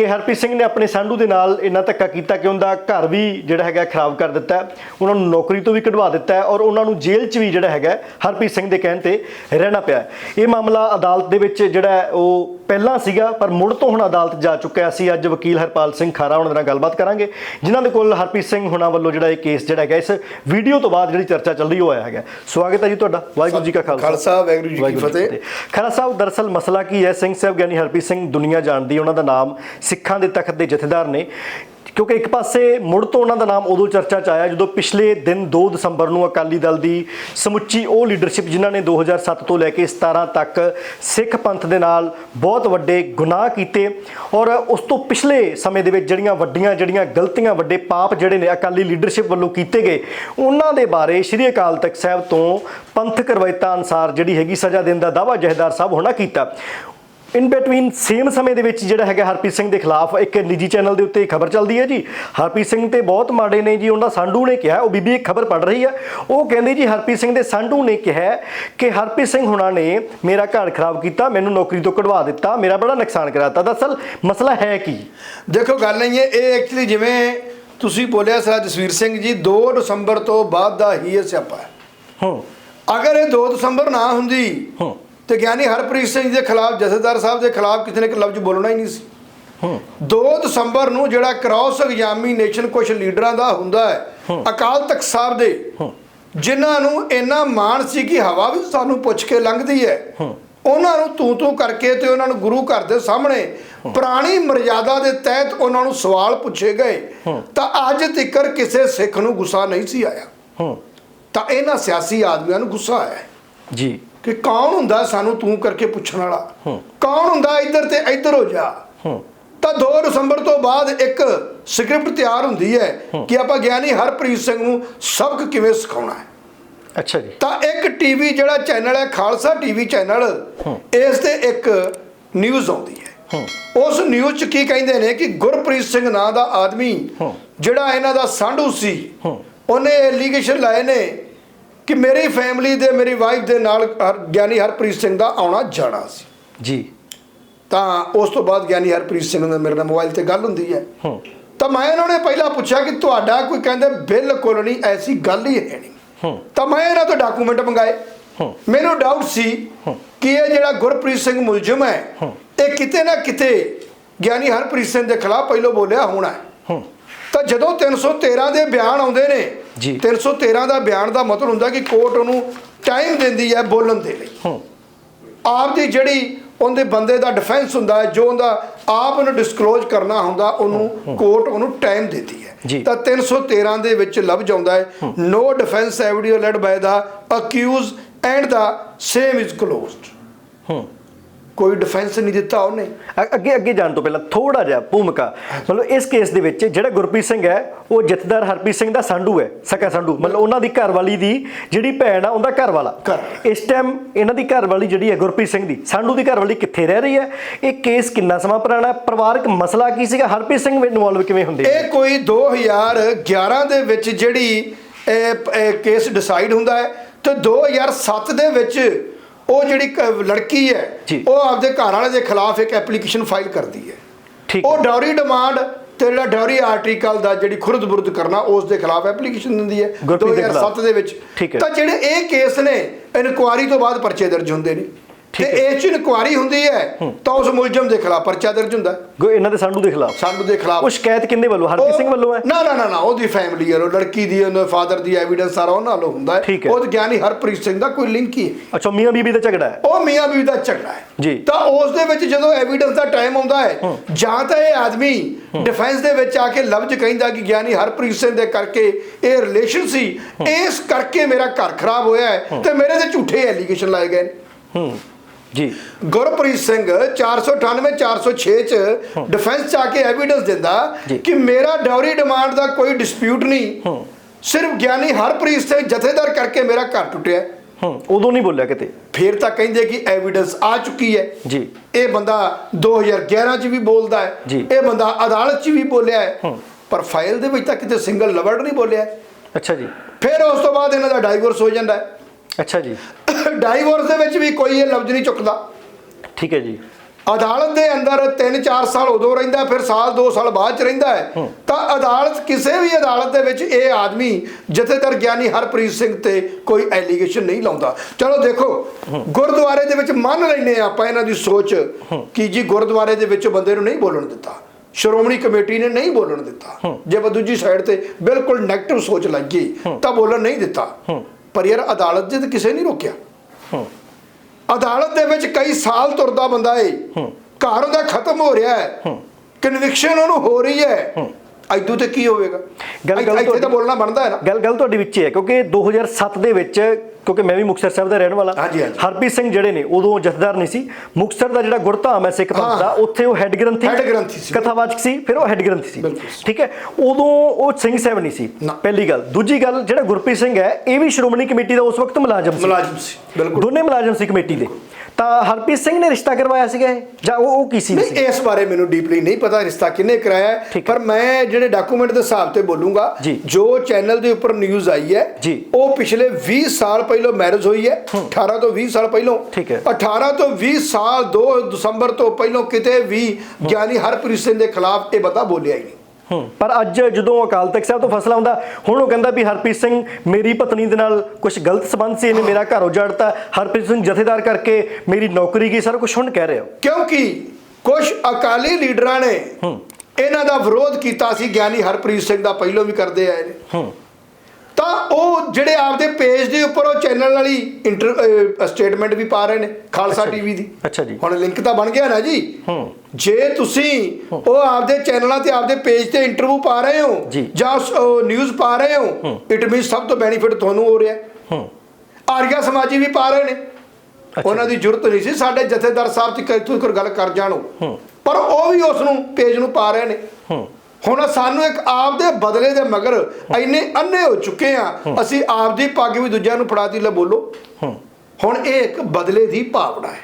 ਕਿ ਹਰਪ੍ਰੀਤ ਸਿੰਘ ਨੇ ਆਪਣੇ ਸਾਂਢੂ ਦੇ ਨਾਲ ਇੰਨਾ ਧੱਕਾ ਕੀਤਾ ਕਿ ਉਹਦਾ ਘਰ ਵੀ ਜਿਹੜਾ ਹੈਗਾ ਖਰਾਬ ਕਰ ਦਿੱਤਾ। ਉਹਨਾਂ ਨੂੰ ਨੌਕਰੀ ਤੋਂ ਵੀ ਕਢਵਾ ਦਿੱਤਾ ਔਰ ਉਹਨਾਂ ਨੂੰ ਜੇਲ੍ਹ 'ਚ ਵੀ ਜਿਹੜਾ ਹੈਗਾ ਹਰਪ੍ਰੀਤ ਸਿੰਘ ਦੇ ਕਹਿਣ ਤੇ ਰਹਿਣਾ ਪਿਆ। ਇਹ ਮਾਮਲਾ ਅਦਾਲਤ ਦੇ ਵਿੱਚ ਜਿਹੜਾ ਉਹ ਪਹਿਲਾਂ ਸੀਗਾ ਪਰ ਮੁੜ ਤੋਂ ਹੁਣ ਅਦਾਲਤ ਜਾ ਚੁੱਕਿਆ ਸੀ। ਅੱਜ ਵਕੀਲ ਹਰਪਾਲ ਸਿੰਘ ਖਾਰਾ ਉਹਨਾਂ ਦੇ ਨਾਲ ਗੱਲਬਾਤ ਕਰਾਂਗੇ ਜਿਨ੍ਹਾਂ ਦੇ ਕੋਲ ਹਰਪ੍ਰੀਤ ਸਿੰਘ ਹੁਣਾਂ ਵੱਲੋਂ ਜਿਹੜਾ ਇਹ ਕੇਸ ਜਿਹੜਾ ਹੈਗਾ ਇਸ ਵੀਡੀਓ ਤੋਂ ਬਾਅਦ ਜਿਹੜੀ ਚਰਚਾ ਚੱਲ ਰਹੀ ਉਹ ਆਇਆ ਹੈਗਾ। ਸਵਾਗਤ ਹੈ ਜੀ ਤੁਹਾਡਾ। ਵਾਹਿਗੁਰੂ ਜੀ ਕਾ ਖਾਲਸਾ। ਖਾਲਸਾ ਵਾਹਿਗੁਰੂ ਜੀ ਕੀ ਫਤਿਹ। ਖਰਾ ਸਾਹਿਬ ਦਰਅਸਲ ਮਸਲਾ ਕੀ ਹੈ? ਸਿੰਘ ਸਾਹਿਬ ਗਿਆਨੀ ਹਰਪ੍ਰੀਤ ਸਿੰਘ ਦੁਨੀਆ ਜਾਣਦੀ ਉਹਨਾਂ ਦਾ ਨਾਮ ਸਿੱਖਾਂ ਦੇ ਤਖਤ ਦੇ ਜਥੇਦਾਰ ਨੇ, ਕਿਉਂਕਿ ਇੱਕ ਪਾਸੇ ਮੁੜ ਤੋਂ ਉਹਨਾਂ ਦਾ ਨਾਮ ਉਦੋਂ ਚਰਚਾ 'ਚ ਆਇਆ ਜਦੋਂ ਪਿਛਲੇ ਦਿਨ 2 ਦਸੰਬਰ ਨੂੰ ਅਕਾਲੀ ਦਲ ਦੀ ਸਮੁੱਚੀ ਉਹ ਲੀਡਰਸ਼ਿਪ ਜਿਨ੍ਹਾਂ ਨੇ 2007 ਤੋਂ ਲੈ ਕੇ 17 ਤੱਕ ਸਿੱਖ ਪੰਥ ਦੇ ਨਾਲ ਬਹੁਤ ਵੱਡੇ ਗੁਨਾਹ ਕੀਤੇ ਔਰ ਉਸ ਤੋਂ ਪਿਛਲੇ ਸਮੇਂ ਦੇ ਵਿੱਚ ਜਿਹੜੀਆਂ ਵੱਡੀਆਂ, ਜਿਹੜੀਆਂ ਗਲਤੀਆਂ, ਵੱਡੇ ਪਾਪ ਜਿਹੜੇ ਨੇ ਅਕਾਲੀ ਲੀਡਰਸ਼ਿਪ ਵੱਲੋਂ ਕੀਤੇ ਗਏ, ਉਹਨਾਂ ਦੇ ਬਾਰੇ ਸ੍ਰੀ ਅਕਾਲ ਤਖਤ ਸਾਹਿਬ ਤੋਂ ਪੰਥਕ ਰਵਾਇਤਾਂ ਅਨਸਾਰ ਜਿਹੜੀ ਹੈਗੀ ਸਜ਼ਾ ਦੇਣ ਦਾ ਦਾਵਾ ਜਹੇਦਾਰ ਸਾਹਿਬ ਹੋਣਾ ਕੀਤਾ। ਇਨ ਬਿਟਵੀਨ ਸੇਮ ਸਮੇਂ ਦੇ ਵਿੱਚ ਜਿਹੜਾ ਹੈਗਾ ਹਰਪ੍ਰੀਤ ਸਿੰਘ ਦੇ ਖਿਲਾਫ ਇੱਕ ਨਿੱਜੀ ਚੈਨਲ ਦੇ ਉੱਤੇ ਖਬਰ ਚੱਲਦੀ ਹੈ ਜੀ। ਹਰਪ੍ਰੀਤ ਸਿੰਘ ਤੇ ਬਹੁਤ ਮਾੜੇ ਨੇ ਜੀ ਉਹਨਾਂ ਸਾਂਢੂ ਨੇ ਕਿਹਾ ਉਹ ਬੀਬੀ ਇੱਕ ਖਬਰ ਪੜ ਰਹੀ ਹੈ। ਉਹ ਕਹਿੰਦੇ ਜੀ ਹਰਪ੍ਰੀਤ ਸਿੰਘ ਦੇ ਸਾਂਢੂ ਨੇ ਕਿਹਾ ਕਿ ਹਰਪ੍ਰੀਤ ਸਿੰਘ ਹੁਣਾਂ ਨੇ ਮੇਰਾ ਘਰ ਖਰਾਬ ਕੀਤਾ ਮੈਨੂੰ ਨੌਕਰੀ ਤੋਂ ਕਢਵਾ ਦਿੱਤਾ ਮੇਰਾ ਬੜਾ ਨੁਕਸਾਨ ਕਰਾਤਾ। ਦਰਅਸਲ ਮਸਲਾ ਹੈ ਕੀ? ਦੇਖੋ ਗੱਲ ਨਹੀਂ ਹੈ ਇਹ ਐਕਚੁਅਲੀ ਜਿਵੇਂ ਤੁਸੀਂ ਬੋਲਿਆ ਸਰ ਜਸਵੀਰ ਸਿੰਘ ਜੀ 2 ਦਸੰਬਰ ਤੋਂ ਬਾਅਦ ਦਾ ਹੀ ਇਹ ਸਿਆਪਾ ਹੈ। ਹੂੰ। ਅਗਰ ਇਹ 2 ਦਸੰਬਰ ਨਾ ਹੁੰਦੀ ਹੂੰ। ਤੇ ਗਿਆਨੀ ਹਰਪ੍ਰੀਤ ਸਿੰਘ ਦੇ ਖਿਲਾਫ ਜਥੇਦਾਰ ਸਾਹਿਬ ਦੇ ਖਿਲਾਫ ਕਿਸੇ ਨੇ ਇੱਕ ਲਫ਼ਜ਼ ਬੋਲਣਾ ਹੀ ਨਹੀਂ ਸੀ। ਹੂੰ। 2 ਦਸੰਬਰ ਨੂੰ ਜਿਹੜਾ ਕ੍ਰਾਸ ਐਗਜ਼ਾਮੀਨੇਸ਼ਨ ਕੁਝ ਲੀਡਰਾਂ ਦਾ ਹੁੰਦਾ ਹੈ ਅਕਾਲ ਤਖਤ ਸਾਹਿਬ ਦੇ ਜਿਨ੍ਹਾਂ ਨੂੰ ਇੰਨਾ ਮਾਣ ਸੀ ਕਿ ਹਵਾ ਵੀ ਸਾਨੂੰ ਪੁੱਛ ਕੇ ਲੰਘਦੀ ਹੈ ਉਹਨਾਂ ਨੂੰ ਤੂੰ ਤੂੰ ਕਰਕੇ ਤੇ ਉਹਨਾਂ ਨੂੰ ਗੁਰੂ ਘਰ ਦੇ ਸਾਹਮਣੇ ਪੁਰਾਣੀ ਮਰਜ਼ਾਦਾ ਦੇ ਤਹਿਤ ਉਹਨਾਂ ਨੂੰ ਸਵਾਲ ਪੁੱਛੇ ਗਏ ਤਾਂ ਅੱਜ ਤੱਕ ਕਿਸੇ ਸਿੱਖ ਨੂੰ ਗੁੱਸਾ ਨਹੀਂ ਸੀ ਆਇਆ। ਹੂੰ। ਤਾਂ ਇਹਨਾਂ ਸਿਆਸੀ ਆਦਮੀਆਂ ਨੂੰ ਗੁੱਸਾ ਆਇਆ। ਜੀ। ਕਿ ਕੌਣ ਹੁੰਦਾ ਸਾਨੂੰ ਤੂੰ ਕਰਕੇ ਪੁੱਛਣ ਵਾਲਾ? ਕੌਣ ਹੁੰਦਾ ਇੱਧਰ ਤੇ ਇੱਧਰ ਹੋ ਜਾ? ਤਾਂ 2 ਦਸੰਬਰ ਤੋਂ ਬਾਅਦ ਇੱਕ ਸਕ੍ਰਿਪਟ ਤਿਆਰ ਹੁੰਦੀ ਹੈ ਕਿ ਆਪਾਂ ਗਿਆਨੀ ਹਰਪ੍ਰੀਤ ਸਿੰਘ ਨੂੰ ਸਬਕ ਕਿਵੇਂ ਸਿਖਾਉਣਾ ਹੈ। ਅੱਛਾ ਜੀ। ਤਾਂ ਇੱਕ ਟੀਵੀ ਜਿਹੜਾ ਚੈਨਲ ਹੈ ਖਾਲਸਾ ਟੀਵੀ ਚੈਨਲ ਇਸ ਤੇ ਇੱਕ ਨਿਊਜ਼ ਆਉਂਦੀ ਹੈ। ਉਸ ਨਿਊਜ਼ 'ਚ ਕੀ ਕਹਿੰਦੇ ਨੇ ਕਿ ਗੁਰਪ੍ਰੀਤ ਸਿੰਘ ਨਾਂ ਦਾ ਆਦਮੀ। ਜਿਹੜਾ ਇਹਨਾਂ ਦਾ ਸਾਂਢੂ ਸੀ। ਉਹਨੇ ਐਲੀਗੇਸ਼ਨ ਲਾਏ ਨੇ ਕਿ ਮੇਰੀ ਫੈਮਿਲੀ ਦੇ ਮੇਰੀ ਵਾਈਫ ਦੇ ਨਾਲ ਗਿਆਨੀ ਹਰਪ੍ਰੀਤ ਸਿੰਘ ਦਾ ਆਉਣਾ ਜਾਣਾ ਸੀ। ਜੀ। ਤਾਂ ਉਸ ਤੋਂ ਬਾਅਦ ਗਿਆਨੀ ਹਰਪ੍ਰੀਤ ਸਿੰਘ ਨਾਲ ਮੇਰੇ ਨਾਲ ਮੋਬਾਈਲ ਤੇ ਗੱਲ ਹੁੰਦੀ ਹੈ। ਹੂੰ। ਤਾਂ ਮੈਂ ਇਹਨਾਂ ਨੇ ਪਹਿਲਾਂ ਪੁੱਛਿਆ ਕਿ ਤੁਹਾਡਾ ਕੋਈ ਕਹਿੰਦੇ ਬਿਲਕੁਲ ਨਹੀਂ ਐਸੀ ਗੱਲ ਹੀ ਹੈ ਨਹੀਂ। ਹੂੰ। ਤਾਂ ਮੈਂ ਇਹਨਾਂ ਤੋਂ ਡਾਕੂਮੈਂਟ ਮੰਗਾਏ। ਹੂੰ। ਮੈਨੂੰ ਡਾਊਟ ਸੀ ਕਿ ਇਹ ਜਿਹੜਾ ਗੁਰਪ੍ਰੀਤ ਸਿੰਘ ਮੁਲਜ਼ਮ ਹੈ। ਇਹ ਕਿਤੇ ਨਾ ਕਿਤੇ ਗਿਆਨੀ ਹਰਪ੍ਰੀਤ ਸਿੰਘ ਦੇ ਖਿਲਾਫ ਪਹਿਲਾਂ ਬੋਲਿਆ ਹੋਣਾ ਹੂੰ। ਤਾਂ ਜਦੋਂ 313 ਦੇ ਬਿਆਨ ਆਉਂਦੇ ਨੇ ਜੀ। 313 ਦਾ ਬਿਆਨ ਦਾ ਮਤਲਬ ਹੁੰਦਾ ਕਿ ਕੋਰਟ ਉਹਨੂੰ ਟਾਈਮ ਦਿੰਦੀ ਹੈ ਬੋਲਣ ਦੇ ਲਈ। ਹੂੰ। ਆਪ ਦੀ ਜਿਹੜੀ ਉਹਦੇ ਬੰਦੇ ਦਾ ਡਿਫੈਂਸ ਹੁੰਦਾ ਹੈ ਜੋ ਉਹਦਾ ਆਪ ਉਹਨੂੰ ਡਿਸਕਲੋਜ਼ ਕਰਨਾ ਹੁੰਦਾ ਉਹਨੂੰ ਕੋਰਟ ਉਹਨੂੰ ਟਾਈਮ ਦਿੰਦੀ। ਹੈ। ਤਾਂ 313 ਦੇ ਵਿੱਚ ਲਫ਼ਜ਼ ਆਉਂਦਾ ਹੈ no defence ਐਵੀਡੀਓ led by the accused and the same is closed ਹੂੰ। ਕੋਈ ਡਿਫੈਂਸ ਨਹੀਂ ਦਿੱਤਾ ਉਹਨੇ। ਅ- ਅੱਗੇ ਅੱਗੇ ਜਾਣ ਤੋਂ ਪਹਿਲਾਂ ਥੋੜਾ ਜਿਹਾ ਭੂਮਿਕਾ। ਮਤਲਬ ਇਸ ਕੇਸ ਦੇ ਵਿੱਚ ਜਿਹੜਾ ਗੁਰਪ੍ਰੀਤ ਸਿੰਘ ਹੈ ਉਹ ਜਥੇਦਾਰ ਹਰਪ੍ਰੀਤ ਸਿੰਘ ਦਾ ਸਾਂਢੂ ਹੈ ਸਕਾ ਸਾਂਢੂ। ਮਤਲਬ ਉਹਨਾਂ ਦੀ ਘਰਵਾਲੀ ਦੀ ਜਿਹੜੀ ਭੈਣ ਆ ਉਹਦਾ ਘਰਵਾਲਾ। ਘਰ। ਇਸ ਟਾਈਮ ਇਹਨਾਂ ਦੀ ਘਰਵਾਲੀ ਜਿਹੜੀ ਹੈ ਗੁਰਪ੍ਰੀਤ ਸਿੰਘ ਦੀ। ਸਾਂਢੂ ਦੀ ਘਰਵਾਲੀ ਕਿੱਥੇ ਰਹਿ ਰਹੀ ਹੈ? ਇਹ ਕੇਸ ਕਿੰਨਾ ਸਮਾਂ ਪੁਰਾਣਾ ਹੈ? ਪਰਿਵਾਰਕ ਮਸਲਾ ਕੀ ਸੀਗਾ? ਹਰਪ੍ਰੀਤ ਸਿੰਘ ਇਨਵੋਲਵ ਕਿਵੇਂ ਹੁੰਦੇ? ਇਹ ਕੋਈ 2011 ਦੇ ਵਿੱਚ ਜਿਹੜੀ ਇਹ ਕੇਸ ਡਿਸਾਈਡ ਹੁੰਦਾ ਹੈ ਤੇ 2007 ਦੇ ਵਿੱਚ ਉਹ ਜਿਹੜੀ ਲੜਕੀ ਹੈ। ਉਹ ਆਪਦੇ ਘਰ ਵਾਲੇ ਦੇ ਖਿਲਾਫ ਇੱਕ ਐਪਲੀਕੇਸ਼ਨ ਫਾਈਲ ਕਰਦੀ ਹੈ ਠੀਕ ਉਹ ਡੌਰੀ ਡਿਮਾਂਡ ਤੇ ਜਿਹੜਾ ਡੌਰੀ ਆਰਟੀਕਲ ਦਾ ਜਿਹੜੀ ਖੁਰਦ ਬੁਰਦ ਕਰਨਾ ਉਸ ਦੇ ਖਿਲਾਫ ਐਪਲੀਕੇਸ਼ਨ ਦਿੰਦੀ ਹੈ ਗੁਰਪ੍ਰੀਤ ਦੇ ਖਿਲਾਫ਼। 2007 ਦੇ ਵਿੱਚ। ਤਾਂ ਜਿਹੜੇ ਇਹ ਕੇਸ ਨੇ ਇਨਕੁਆਰੀ ਤੋਂ ਬਾਅਦ ਪਰਚੇ ਦਰਜ ਹੁੰਦੇ ਨੇ ਤੇ। ਇਹ ਚ ਇਨਕੁਆਰੀ ਹੁੰਦੀ ਹੈ ਤਾਂ ਉਸ ਮੁਲਜ਼ਮ ਦੇ ਖਿਲਾਫ ਪਰਚਾ ਦਰਜ ਹੁੰਦਾ। ਗੋ ਇਹਨਾਂ ਦੇ ਸਾਂਢੂ ਦੇ ਖਿਲਾਫ। ਸਾਨੂੰ ਦੇ ਖਿਲਾਫ। ਉਹ ਸ਼ਿਕਾਇਤ ਕਿੰਦੇ ਵੱਲੋਂ? ਹਰਪ੍ਰੀਤ ਸਿੰਘ ਵੱਲੋਂ ਹੈ। ਨਾ ਨਾ ਨਾ ਨਾ ਉਹਦੀ ਫੈਮਿਲੀ ਹੈ ਉਹ ਲੜਕੀ ਦੀ ਉਹਦੇ ਫਾਦਰ ਦੀ ਐਵੀਡੈਂਸ ਸਾਰਾ ਉਹਨਾਂ ਨਾਲੋਂ ਹੁੰਦਾ ਹੈ। ਉਹ ਤੇ ਗਿਆਨੀ ਹਰਪ੍ਰੀਤ ਸਿੰਘ ਦਾ ਕੋਈ ਲਿੰਕ ਹੀ ਹੈ। ਅੱਛਾ ਮੀਆਂ ਬੀਬੀ ਦਾ ਝਗੜਾ ਹੈ। ਉਹ ਮੀਆਂ ਬੀਵੀ ਦਾ ਝਗੜਾ ਹੈ। ਜੀ। ਤਾਂ ਉਸ ਦੇ ਵਿੱਚ ਜਦੋਂ ਐਵੀਡੈਂਸ ਦਾ ਟਾਈਮ ਆਉਂਦਾ ਹੈ ਜਾਂ ਤਾਂ ਇਹ ਆਦਮੀ ਡਿਫੈਂਸ ਦੇ ਵਿੱਚ ਆ ਕੇ ਲਫ਼ਜ਼ ਕਹਿੰਦਾ ਕਿ ਗਿਆਨੀ ਹਰਪ੍ਰੀਤ ਸਿੰਘ ਦੇ ਕਰਕੇ ਇਹ ਰਿਲੇਸ਼ਨ ਸੀ ਇਸ ਕਰਕੇ ਮੇਰਾ ਘਰ ਖਰਾਬ ਹੋਇਆ ਹੈ ਤੇ ਮੇਰੇ ਤੇ ਝੂਠੇ ਐਲੀਗੇਸ਼ਨ ਲਾਏ ਗਏ ਹੂੰ। ਜੀ। ਗੁਰਪ੍ਰੀਤ ਸਿੰਘ 498 406 ਚ ਡਿਫੈਂਸ ਚ ਆ ਕੇ ਐਵੀਡੈਂਸ ਦਿੰਦਾ। ਕਿ ਮੇਰਾ ਡੌਰੀ ਡਿਮਾਂਡ ਦਾ ਕੋਈ ਡਿਸਪਿਊਟ ਨਹੀਂ। ਸਿਰਫ ਗਿਆਨੀ ਹਰਪ੍ਰੀਤ ਸਿੰਘ ਜਥੇਦਾਰ ਕਰਕੇ ਮੇਰਾ ਘਰ ਟੁੱਟਿਆ। ਹੂੰ ਉਦੋਂ ਨਹੀਂ ਬੋਲਿਆ ਕਿਤੇ? ਫਿਰ ਤਾਂ ਕਹਿੰਦੇ ਕਿ ਐਵੀਡੈਂਸ ਆ ਚੁੱਕੀ ਹੈ। ਜੀ। ਇਹ ਬੰਦਾ 2011 ਚ ਵੀ ਬੋਲਦਾ ਹੈ। ਇਹ ਬੰਦਾ ਅਦਾਲਤ ਚ ਵੀ ਬੋਲਿਆ ਹੈ। ਪਰ ਫਾਈਲ ਦੇ ਵਿੱਚ ਤਾਂ ਕਿਤੇ ਸਿੰਗਲ ਵਰਡ ਨਹੀਂ ਬੋਲਿਆ। ਅੱਛਾ ਜੀ। ਫਿਰ ਉਸ ਤੋਂ ਬਾਅਦ ਇਹਨਾਂ ਦਾ ਡਾਈਵੋਰਸ ਹੋ ਜਾਂਦਾ ਹੈ। ਅੱਛਾ ਜੀ। ਡਾਈਵੋਰਸ ਦੇ ਵਿੱਚ ਵੀ ਕੋਈ ਇਹ ਲਫ਼ਜ਼ ਨਹੀਂ ਚੁੱਕਦਾ। ਠੀਕ ਹੈ ਜੀ। ਅਦਾਲਤ ਦੇ ਅੰਦਰ 3-4 ਸਾਲ ਉਦੋਂ ਰਹਿੰਦਾ ਫਿਰ ਸਾਲ 2 ਸਾਲ ਬਾਅਦ ਚ ਰਹਿੰਦਾ ਹੈ। ਤਾਂ ਅਦਾਲਤ ਕਿਸੇ ਵੀ ਅਦਾਲਤ ਦੇ ਵਿੱਚ ਇਹ ਆਦਮੀ ਜਥੇਦਾਰ ਗਿਆਨੀ ਹਰਪ੍ਰੀਤ ਸਿੰਘ ਤੇ ਕੋਈ ਐਲੀਗੇਸ਼ਨ ਨਹੀਂ ਲਾਉਂਦਾ। ਚਲੋ ਦੇਖੋ ਗੁਰਦੁਆਰੇ ਦੇ ਵਿੱਚ ਮੰਨ ਲੈਨੇ ਆ ਆਪਾਂ ਇਹਨਾਂ ਦੀ ਸੋਚ ਕਿ ਜੀ ਗੁਰਦੁਆਰੇ ਦੇ ਵਿੱਚ ਬੰਦੇ ਨੂੰ ਨਹੀਂ ਬੋਲਣ ਦਿੱਤਾ। ਸ਼੍ਰੋਮਣੀ ਕਮੇਟੀ ਨੇ ਨਹੀਂ ਬੋਲਣ ਦਿੱਤਾ। ਜੇ ਦੂਜੀ ਸਾਈਡ ਤੇ ਬਿਲਕੁਲ ਨੈਗੇਟਿਵ ਸੋਚ ਲੱਗੀ ਤਾਂ ਬੋਲਣ ਨਹੀਂ ਦਿੱਤਾ। ਪਰ ਯਾਰ ਅਦਾਲਤ ਤਾਂ ਕਿਸੇ ਨਹੀਂ ਰੋਕਿਆ। ਅਦਾਲਤ ਦੇ ਵਿੱਚ ਕਈ ਸਾਲ ਤੁਰਦਾ ਬੰਦਾ ਏ। ਘਰ ਉਹਦਾ ਖਤਮ ਹੋ ਰਿਹਾ ਹੈ। ਕਨਵਿਕਸ਼ਨ ਉਹਨੂੰ ਹੋ ਰਹੀ ਹੈ। ਐਦੂ ਤੇ ਕੀ ਹੋਵੇਗਾ ਗੱਲ- ਗੱਲ ਇੱਥੇ- ਤਾਂ ਬੋਲਣਾ ਬਣਦਾ ਹੈ ਨਾ ਗੱਲ ਗੱਲ ਤੁਹਾਡੀ ਵਿੱਚ ਹੀ ਕਿਉਂਕਿ 2007 ਦੇ ਵਿੱਚ ਕਿਉਂਕਿ ਮੈਂ ਵੀ ਮੁਕਤਸਰ ਸਾਹਿਬ ਦਾ ਰਹਿਣ ਵਾਲਾ। ਹਰਪ੍ਰੀਤ ਸਿੰਘ ਜਿਹੜੇ ਨੇ ਉਦੋਂ ਜਥੇਦਾਰ ਨਹੀਂ ਸੀ ਮੁਕਤਸਰ ਦਾ ਜਿਹੜਾ ਗੁਰਧਾਮ ਹੈ ਸਿੱਖ ਪੰਥ। ਦਾ ਉੱਥੇ ਉਹ ਹੈੱਡ ਗ੍ਰੰਥੀ ਹੈੱਡ ਗ੍ਰੰਥੀ ਸੀ। ਕਥਾਵਾਚਕ ਸੀ ਫਿਰ ਉਹ ਹੈੱਡ ਗ੍ਰੰਥੀ ਸੀ। ਠੀਕ ਹੈ ਉਦੋਂ ਉਹ ਸਿੰਘ ਸਾਹਿਬ ਨਹੀਂ ਸੀ। ਪਹਿਲੀ ਗੱਲ ਦੂਜੀ ਗੱਲ ਜਿਹੜਾ ਗੁਰਪ੍ਰੀਤ ਸਿੰਘ ਹੈ ਇਹ ਵੀ ਸ਼੍ਰੋਮਣੀ ਕਮੇਟੀ ਦਾ ਉਸ ਵਕਤ ਮੁਲਾਜ਼ਮ ਸੀ ਮੁਲਾਜ਼ਮ ਸੀ ਬਿਲਕੁਲ ਦੋਨੇ ਮੁਲਾਜ਼ਮ ਸੀ ਕਮੇਟੀ ਦੇ ਤਾਂ ਹਰਪ੍ਰੀਤ ਸਿੰਘ ਨੇ ਰਿਸ਼ਤਾ ਕਰਵਾਇਆ ਸੀਗਾ ਇਹ ਜਾਂ ਉਹ ਉਹ ਕੀ ਸੀ ਨਹੀਂ ਇਸ ਬਾਰੇ ਮੈਨੂੰ ਡੀਪਲੀ ਨਹੀਂ ਪਤਾ ਰਿਸ਼ਤਾ ਕਿੰਨੇ ਕਰਾਇਆ ਹੈ, ਠੀਕ ਹੈ। ਪਰ ਮੈਂ ਜਿਹੜੇ ਡਾਕੂਮੈਂਟ ਦੇ ਹਿਸਾਬ ਤੇ ਬੋਲੂੰਗਾ ਜੀ। ਜੋ ਚੈਨਲ ਦੇ ਉੱਪਰ ਨਿਊਜ਼ ਆਈ ਹੈ ਜੀ। ਉਹ ਪਿਛਲੇ 20 ਸਾਲ ਪਹਿਲਾਂ ਮੈਰਿਜ ਹੋਈ ਹੈ 18 ਤੋਂ 20 ਸਾਲ ਪਹਿਲਾਂ ਠੀਕ ਹੈ। 18 ਤੋਂ 20 ਸਾਲ 2 ਦਸੰਬਰ ਤੋਂ ਪਹਿਲਾਂ ਕਿਤੇ ਵੀ ਗਿਆਨੀ ਹਰਪ੍ਰੀਤ ਸਿੰਘ ਦੇ ਖਿਲਾਫ ਇਹ ਬੰਦਾ ਬੋਲਿਆ ਹੀ ਨਹੀਂ ਪਰ ਅੱਜ ਜਦੋਂ ਅਕਾਲ ਤਖਤ ਸਾਹਿਬ ਤੋਂ ਫਸਲਾ ਹੁੰਦਾ ਹੁਣ ਉਹ ਕਹਿੰਦਾ ਵੀ ਹਰਪ੍ਰੀਤ ਸਿੰਘ ਮੇਰੀ ਪਤਨੀ ਦੇ ਨਾਲ ਕੁਝ ਗਲਤ ਸਬੰਧ ਸੀ ਇਹਨੇ ਮੇਰਾ ਘਰ ਉਜਾੜਤਾ। ਹਰਪ੍ਰੀਤ ਸਿੰਘ ਜਥੇਦਾਰ ਕਰਕੇ ਮੇਰੀ ਨੌਕਰੀ ਗਈ ਸਾਰਾ ਕੁਝ ਹੁਣ ਕਹਿ ਰਹੇ। ਹੋ ਕਿਉਂਕਿ ਕੁਝ ਅਕਾਲੀ ਲੀਡਰਾਂ ਨੇ ਇਹਨਾਂ ਦਾ ਵਿਰੋਧ ਕੀਤਾ ਸੀ ਗਿਆਨੀ ਹਰਪ੍ਰੀਤ ਸਿੰਘ ਦਾ ਪਹਿਲੋਂ ਵੀ ਕਰਦੇ ਆਏ ਨੇ। ਜਿਹੜੇ ਆਪਦੇ ਪੇਜ ਦੇ ਉੱਪਰ ਉਹ ਚੈਨਲ ਵਾਲੀ ਇੰਟਰ ਸਟੇਟਮੈਂਟ ਵੀ ਪਾ ਰਹੇ ਨੇ ਖਾਲਸਾ ਟੀਵੀ ਦੀ। ਅੱਛਾ ਜੀ। ਹੁਣ ਲਿੰਕ ਤਾਂ ਬਣ ਗਿਆ ਨਾ ਜੀ? ਹੂੰ। ਜੇ ਤੁਸੀਂ ਉਹ ਆਪਦੇ ਚੈਨਲਾਂ ਤੇ ਆਪਦੇ ਪੇਜ ਤੇ ਇੰਟਰਵਿਊ ਪਾ ਰਹੇ ਹੋ ਜੀ। ਨਿਊਜ਼ ਪਾ ਰਹੇ ਹੋ ਇਟ ਮੀਨਸ ਸਭ ਤੋਂ ਬੈਨੀਫਿਟ ਤੁਹਾਨੂੰ ਹੋ ਰਿਹਾ। ਹੂੰ। ਆਰੀਆ ਸਮਾਜੀ ਵੀ ਪਾ ਰਹੇ ਨੇ। ਉਹਨਾਂ ਦੀ ਜ਼ਰੂਰਤ ਨਹੀਂ ਸੀ ਸਾਡੇ ਜਥੇਦਾਰ ਸਾਹਿਬ ਤੇ ਕਿਥੋਂ ਕੋਈ ਗੱਲ ਕਰ ਜਾਣੋ ਪਰ ਉਹ ਵੀ ਉਸ ਨੂੰ ਪੇਜ ਨੂੰ ਪਾ ਰਹੇ ਨੇ। ਹੂੰ। ਹੁਣ ਸਾਨੂੰ ਇੱਕ ਆਪਦੇ ਬਦਲੇ ਦੇ ਮਗਰ ਇੰਨੇ ਅੰਨੇ ਹੋ ਚੁੱਕੇ ਆ ਅਸੀਂ ਆਪਦੀ ਪੱਗ ਵੀ ਦੂਜਿਆਂ ਨੂੰ ਫੜਾਤੀ ਲੈ ਬੋਲੋ। ਹੁਣ ਇਹ ਇੱਕ ਬਦਲੇ ਦੀ ਭਾਵਨਾ ਹੈ।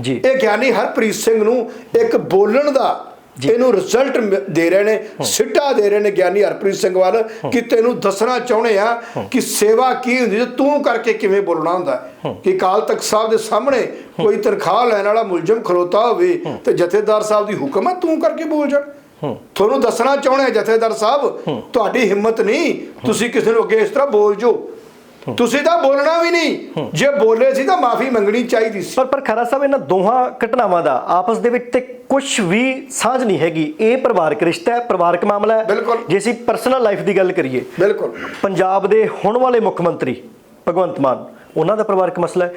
ਜੀ। ਇਹ ਗਿਆਨੀ ਹਰਪ੍ਰੀਤ ਸਿੰਘ ਨੂੰ ਇੱਕ ਬੋਲਣ ਦਾ ਇਹਨੂੰ ਰਿਜ਼ਲਟ ਦੇ ਰਹੇ ਨੇ ਸਿੱਟਾ ਦੇ ਰਹੇ ਨੇ ਗਿਆਨੀ ਹਰਪ੍ਰੀਤ ਸਿੰਘ ਵੱਲ ਕਿ ਤੈਨੂੰ ਦੱਸਣਾ ਚਾਹੁੰਦੇ ਆ ਕਿ ਸੇਵਾ ਕੀ ਹੁੰਦੀ ਤੇ ਤੂੰ ਕਰਕੇ ਕਿਵੇਂ ਬੋਲਣਾ ਹੁੰਦਾ। ਕਿ ਕਾਲ ਤਖਤ ਸਾਹਿਬ ਦੇ ਸਾਹਮਣੇ ਕੋਈ ਤਨਖਾਹ ਲੈਣ ਵਾਲਾ ਮੁਲਜ਼ਮ ਖਲੋਤਾ ਹੋਵੇ ਤੇ ਜਥੇਦਾਰ ਸਾਹਿਬ ਦੀ ਹੁਕਮ ਹੈ ਤੂੰ ਕਰਕੇ ਬੋਲ ਜਾ। ਤੁਹਾਨੂੰ ਦੱਸਣਾ ਚਾਹੁੰਦੇ ਜਥੇਦਾਰ ਸਾਹਿਬ ਤੁਹਾਡੀ ਹਿੰਮਤ ਨਹੀਂ ਤੁਸੀਂ ਕਿਸੇ ਨੂੰ ਅੱਗੇ ਇਸ ਤਰ੍ਹਾਂ ਬੋਲ ਜੋ। ਤੁਸੀਂ ਤਾਂ ਬੋਲਣਾ ਵੀ ਨਹੀਂ। ਜੇ ਬੋਲੇ ਸੀ ਤਾਂ ਮਾਫੀ ਮੰਗਣੀ ਚਾਹੀਦੀ ਸੀ। ਪਰ ਪਰ ਖਰਾ ਸਾਹਿਬ ਇਹਨਾਂ ਦੋਹਾਂ ਘਟਨਾਵਾਂ ਦਾ ਆਪਸ ਦੇ ਵਿੱਚ ਤੇ ਕੁਝ ਵੀ ਸਾਂਝ ਨਹੀਂ ਹੈਗੀ। ਇਹ ਪਰਿਵਾਰਕ ਰਿਸ਼ਤਾ ਹੈ ਪਰਿਵਾਰਕ ਮਾਮਲਾ ਹੈ। ਬਿਲਕੁਲ। ਜੇ ਅਸੀਂ ਪਰਸਨਲ ਲਾਈਫ ਦੀ ਗੱਲ ਕਰੀਏ। ਬਿਲਕੁਲ। ਪੰਜਾਬ ਦੇ ਹੁਣ ਵਾਲੇ ਮੁੱਖ ਮੰਤਰੀ ਭਗਵੰਤ ਮਾਨ ਉਹਨਾਂ ਦਾ ਪਰਿਵਾਰਕ ਮਸਲਾ ਹੈ।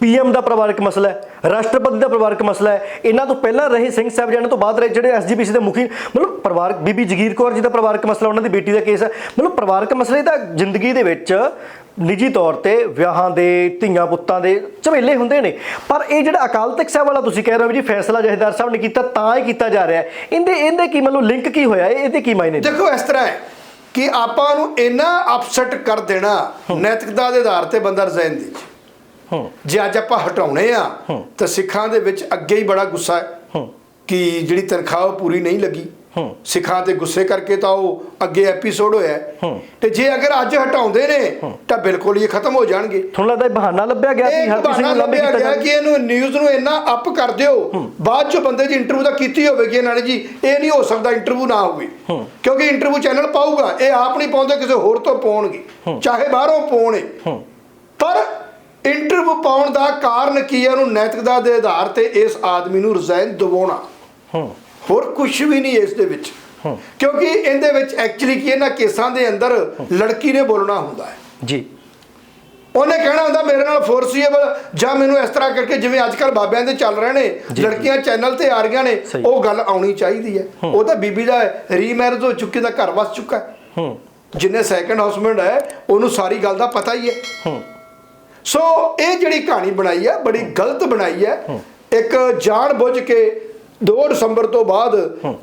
ਪੀਐਮ ਦਾ ਪਰਿਵਾਰਕ ਮਸਲਾ ਹੈ ਰਾਸ਼ਟਰਪਤੀ ਦਾ ਪਰਿਵਾਰਕ ਮਸਲਾ ਹੈ। ਇਹਨਾਂ ਤੋਂ ਪਹਿਲਾਂ ਰਹੇ ਸਿੰਘ ਸਾਹਿਬ ਜਾਣੇ ਤੋਂ ਬਾਅਦ ਰਹੇ ਜਿਹੜੇ ਐਸਜੀਪੀਸੀ ਦੇ ਮੁਖੀ ਮਤਲਬ ਪਰਿਵਾਰਕ ਬੀਬੀ ਜਗੀਰ ਕੌਰ ਜੀ ਦਾ ਪਰਿਵਾਰਕ ਮਸਲਾ ਉਹਨਾਂ ਦੀ ਬੇਟੀ ਦਾ ਕੇਸ ਹੈ। ਮਤਲਬ ਪਰਿਵਾਰਕ ਮਸਲੇ ਤਾਂ ਜ਼ਿੰਦਗੀ ਦੇ ਵਿੱਚ ਨਿੱਜੀ ਤੌਰ ਤੇ ਵਿਆਹਾਂ ਦੇ ਧੀਆਂ ਪੁੱਤਾਂ ਦੇ ਝਵੇਲੇ ਹੁੰਦੇ ਨੇ। ਪਰ ਇਹ ਜਿਹੜਾ ਅਕਾਲ ਤਖਤ ਸਾਹਿਬ ਵਾਲਾ ਤੁਸੀਂ ਕਹਿ ਰਹੇ ਹੋ ਵੀ ਜੀ ਫੈਸਲਾ ਜਥੇਦਾਰ ਸਾਹਿਬ ਨੇ ਕੀਤਾ ਤਾਂ ਹੀ ਕੀਤਾ ਜਾ ਰਿਹਾ ਹੈ। ਇਹਦੇ ਇਹਦੇ ਕੀ ਮਤਲਬ ਲਿੰਕ ਕੀ ਹੋਇਆ? ਇਹ- ਇਹਦੇ ਕੀ ਮਾਇਨੇ ਦੇਖੋ ਇਸ ਤਰ੍ਹਾਂ ਹੈ ਕਿ ਆਪਾਂ ਨੂੰ ਇੰਨਾ ਅਪਸੈਟ ਕਰ ਦੇਣਾ ਨੈਤਿਕਤਾ ਦੇ ਆਧਾਰ ਤੇ ਬੰਦਾ ਰਿਜ਼ਾਈਨ ਦੇ ਜੇ ਅੱਜ ਆਪਾਂ ਹਟਾਉਣੇ ਆ ਤਾਂ ਸਿੱਖਾਂ ਦੇ ਵਿੱਚ ਅੱਗੇ ਹੀ ਬੜਾ ਗੁੱਸਾ ਹੈ ਹੂੰ। ਕਿ ਜਿਹੜੀ ਤਨਖਾਹ ਪੂਰੀ ਨਹੀਂ ਲੱਗੀ। ਹੂੰ। ਸਿੱਖਾਂ ਤੇ ਗੁੱਸੇ ਕਰਕੇ ਤਾਂ ਉਹ ਅੱਗੇ ਐਪੀਸੋਡ ਹੋਇਆ ਹੈ। ਹੂੰ। ਤੇ ਜੇ ਅਗਰ ਅੱਜ ਹਟਾਉਂਦੇ ਨੇ ਤਾਂ ਬਿਲਕੁਲ ਹੀ ਖਤਮ ਹੋ ਜਾਣਗੇ। ਤੁਹਾਨੂੰ ਲੱਗਦਾ ਇਹ ਬਹਾਨਾ ਲੱਭਿਆ ਗਿਆ ਇਹ ਕਿ ਹਰਪ੍ਰੀਤ ਸਿੰਘ ਬਹਾਨਾ ਨੂੰ ਲਾਂਭੇ ਲੱਭਿਆ ਗਿਆ ਕਿ ਇਹਨੂੰ ਨਿਊਜ਼ ਨੂੰ ਇੰਨਾ ਅਪ ਕਰ ਦਿਓ ਬਾਅਦ ਚ ਬੰਦੇ ਦੀ ਇੰਟਰਵਿਊ ਤਾਂ ਕੀਤੀ ਹੋਵੇਗੀ ਇਹਨਾਂ ਨੇ ਜੀ ਇਹ ਨਹੀਂ ਹੋ ਸਕਦਾ ਇੰਟਰਵਿਊ ਨਾ ਹੋਵੇ। ਕਿਉਂਕਿ ਇੰਟਰਵਿਊ ਚੈਨਲ ਪਾਊਗਾ ਇਹ ਆਪ ਨਹੀਂ ਪਾਉਂਦੇ ਕਿਸੇ ਹੋਰ ਤੋਂ ਪਾਉਣਗੇ। ਚਾਹੇ ਬਾਹਰੋਂ ਪਾਉਣੇ ਪਰ ਇੰਟਰਵਿਊ ਪਾਉਣ ਦਾ ਕਾਰਨ ਕੀ ਹੈ? ਉਹਨੂੰ ਨੈਤਿਕਤਾ ਦੇ ਆਧਾਰ ਤੇ ਇਸ ਆਦਮੀ ਨੂੰ ਰਿਜ਼ਾਈਨ ਦਿਵਾਉਣਾ। ਹੂੰ। ਹੋਰ ਕੁਝ ਵੀ ਨਹੀਂ ਇਸ ਦੇ ਵਿੱਚ। ਕਿਉਂਕਿ ਇਹਦੇ ਵਿੱਚ ਐਕਚੁਅਲੀ ਕੀ ਇਹਨਾਂ ਕੇਸਾਂ ਦੇ ਅੰਦਰ ਲੜਕੀ ਨੇ ਬੋਲਣਾ ਹੁੰਦਾ ਹੈ। ਜੀ। ਉਹਨੇ ਕਹਿਣਾ ਹੁੰਦਾ ਮੇਰੇ ਨਾਲ ਫੋਰਸੀਏਬਲ ਜਾਂ ਮੈਨੂੰ ਇਸ ਤਰ੍ਹਾਂ ਕਰਕੇ ਜਿਵੇਂ ਅੱਜ ਕੱਲ ਬਾਬਿਆਂ ਦੇ ਚੱਲ ਰਹੇ ਨੇ ਲੜਕੀਆਂ ਚੈਨਲ ਤੇ ਆ ਰਹੀਆਂ ਨੇ। ਉਹ ਗੱਲ ਆਉਣੀ ਚਾਹੀਦੀ ਹੈ। ਉਹ ਤਾਂ ਬੀਬੀ ਦਾ ਰੀਮੈਰਿਜ ਹੋ ਚੁੱਕੀ ਦਾ ਘਰ ਵਸ ਚੁੱਕਾ ਹੈ। ਹੂੰ। ਜਿੰਨੇ ਸੈਕੰਡ ਹਸਬੰਡ ਹੈ ਉਹਨੂੰ ਸਾਰੀ ਗੱਲ ਦਾ ਪਤਾ ਹੀ ਹੈ। ਹੂੰ। ਸੋ ਇਹ ਜਿਹੜੀ ਕਹਾਣੀ ਬਣਾਈ ਹੈ ਬੜੀ ਗਲਤ ਬਣਾਈ ਹੈ। ਇੱਕ ਜਾਣ ਬੁੱਝ ਕੇ 2 ਦਸੰਬਰ ਤੋਂ ਬਾਅਦ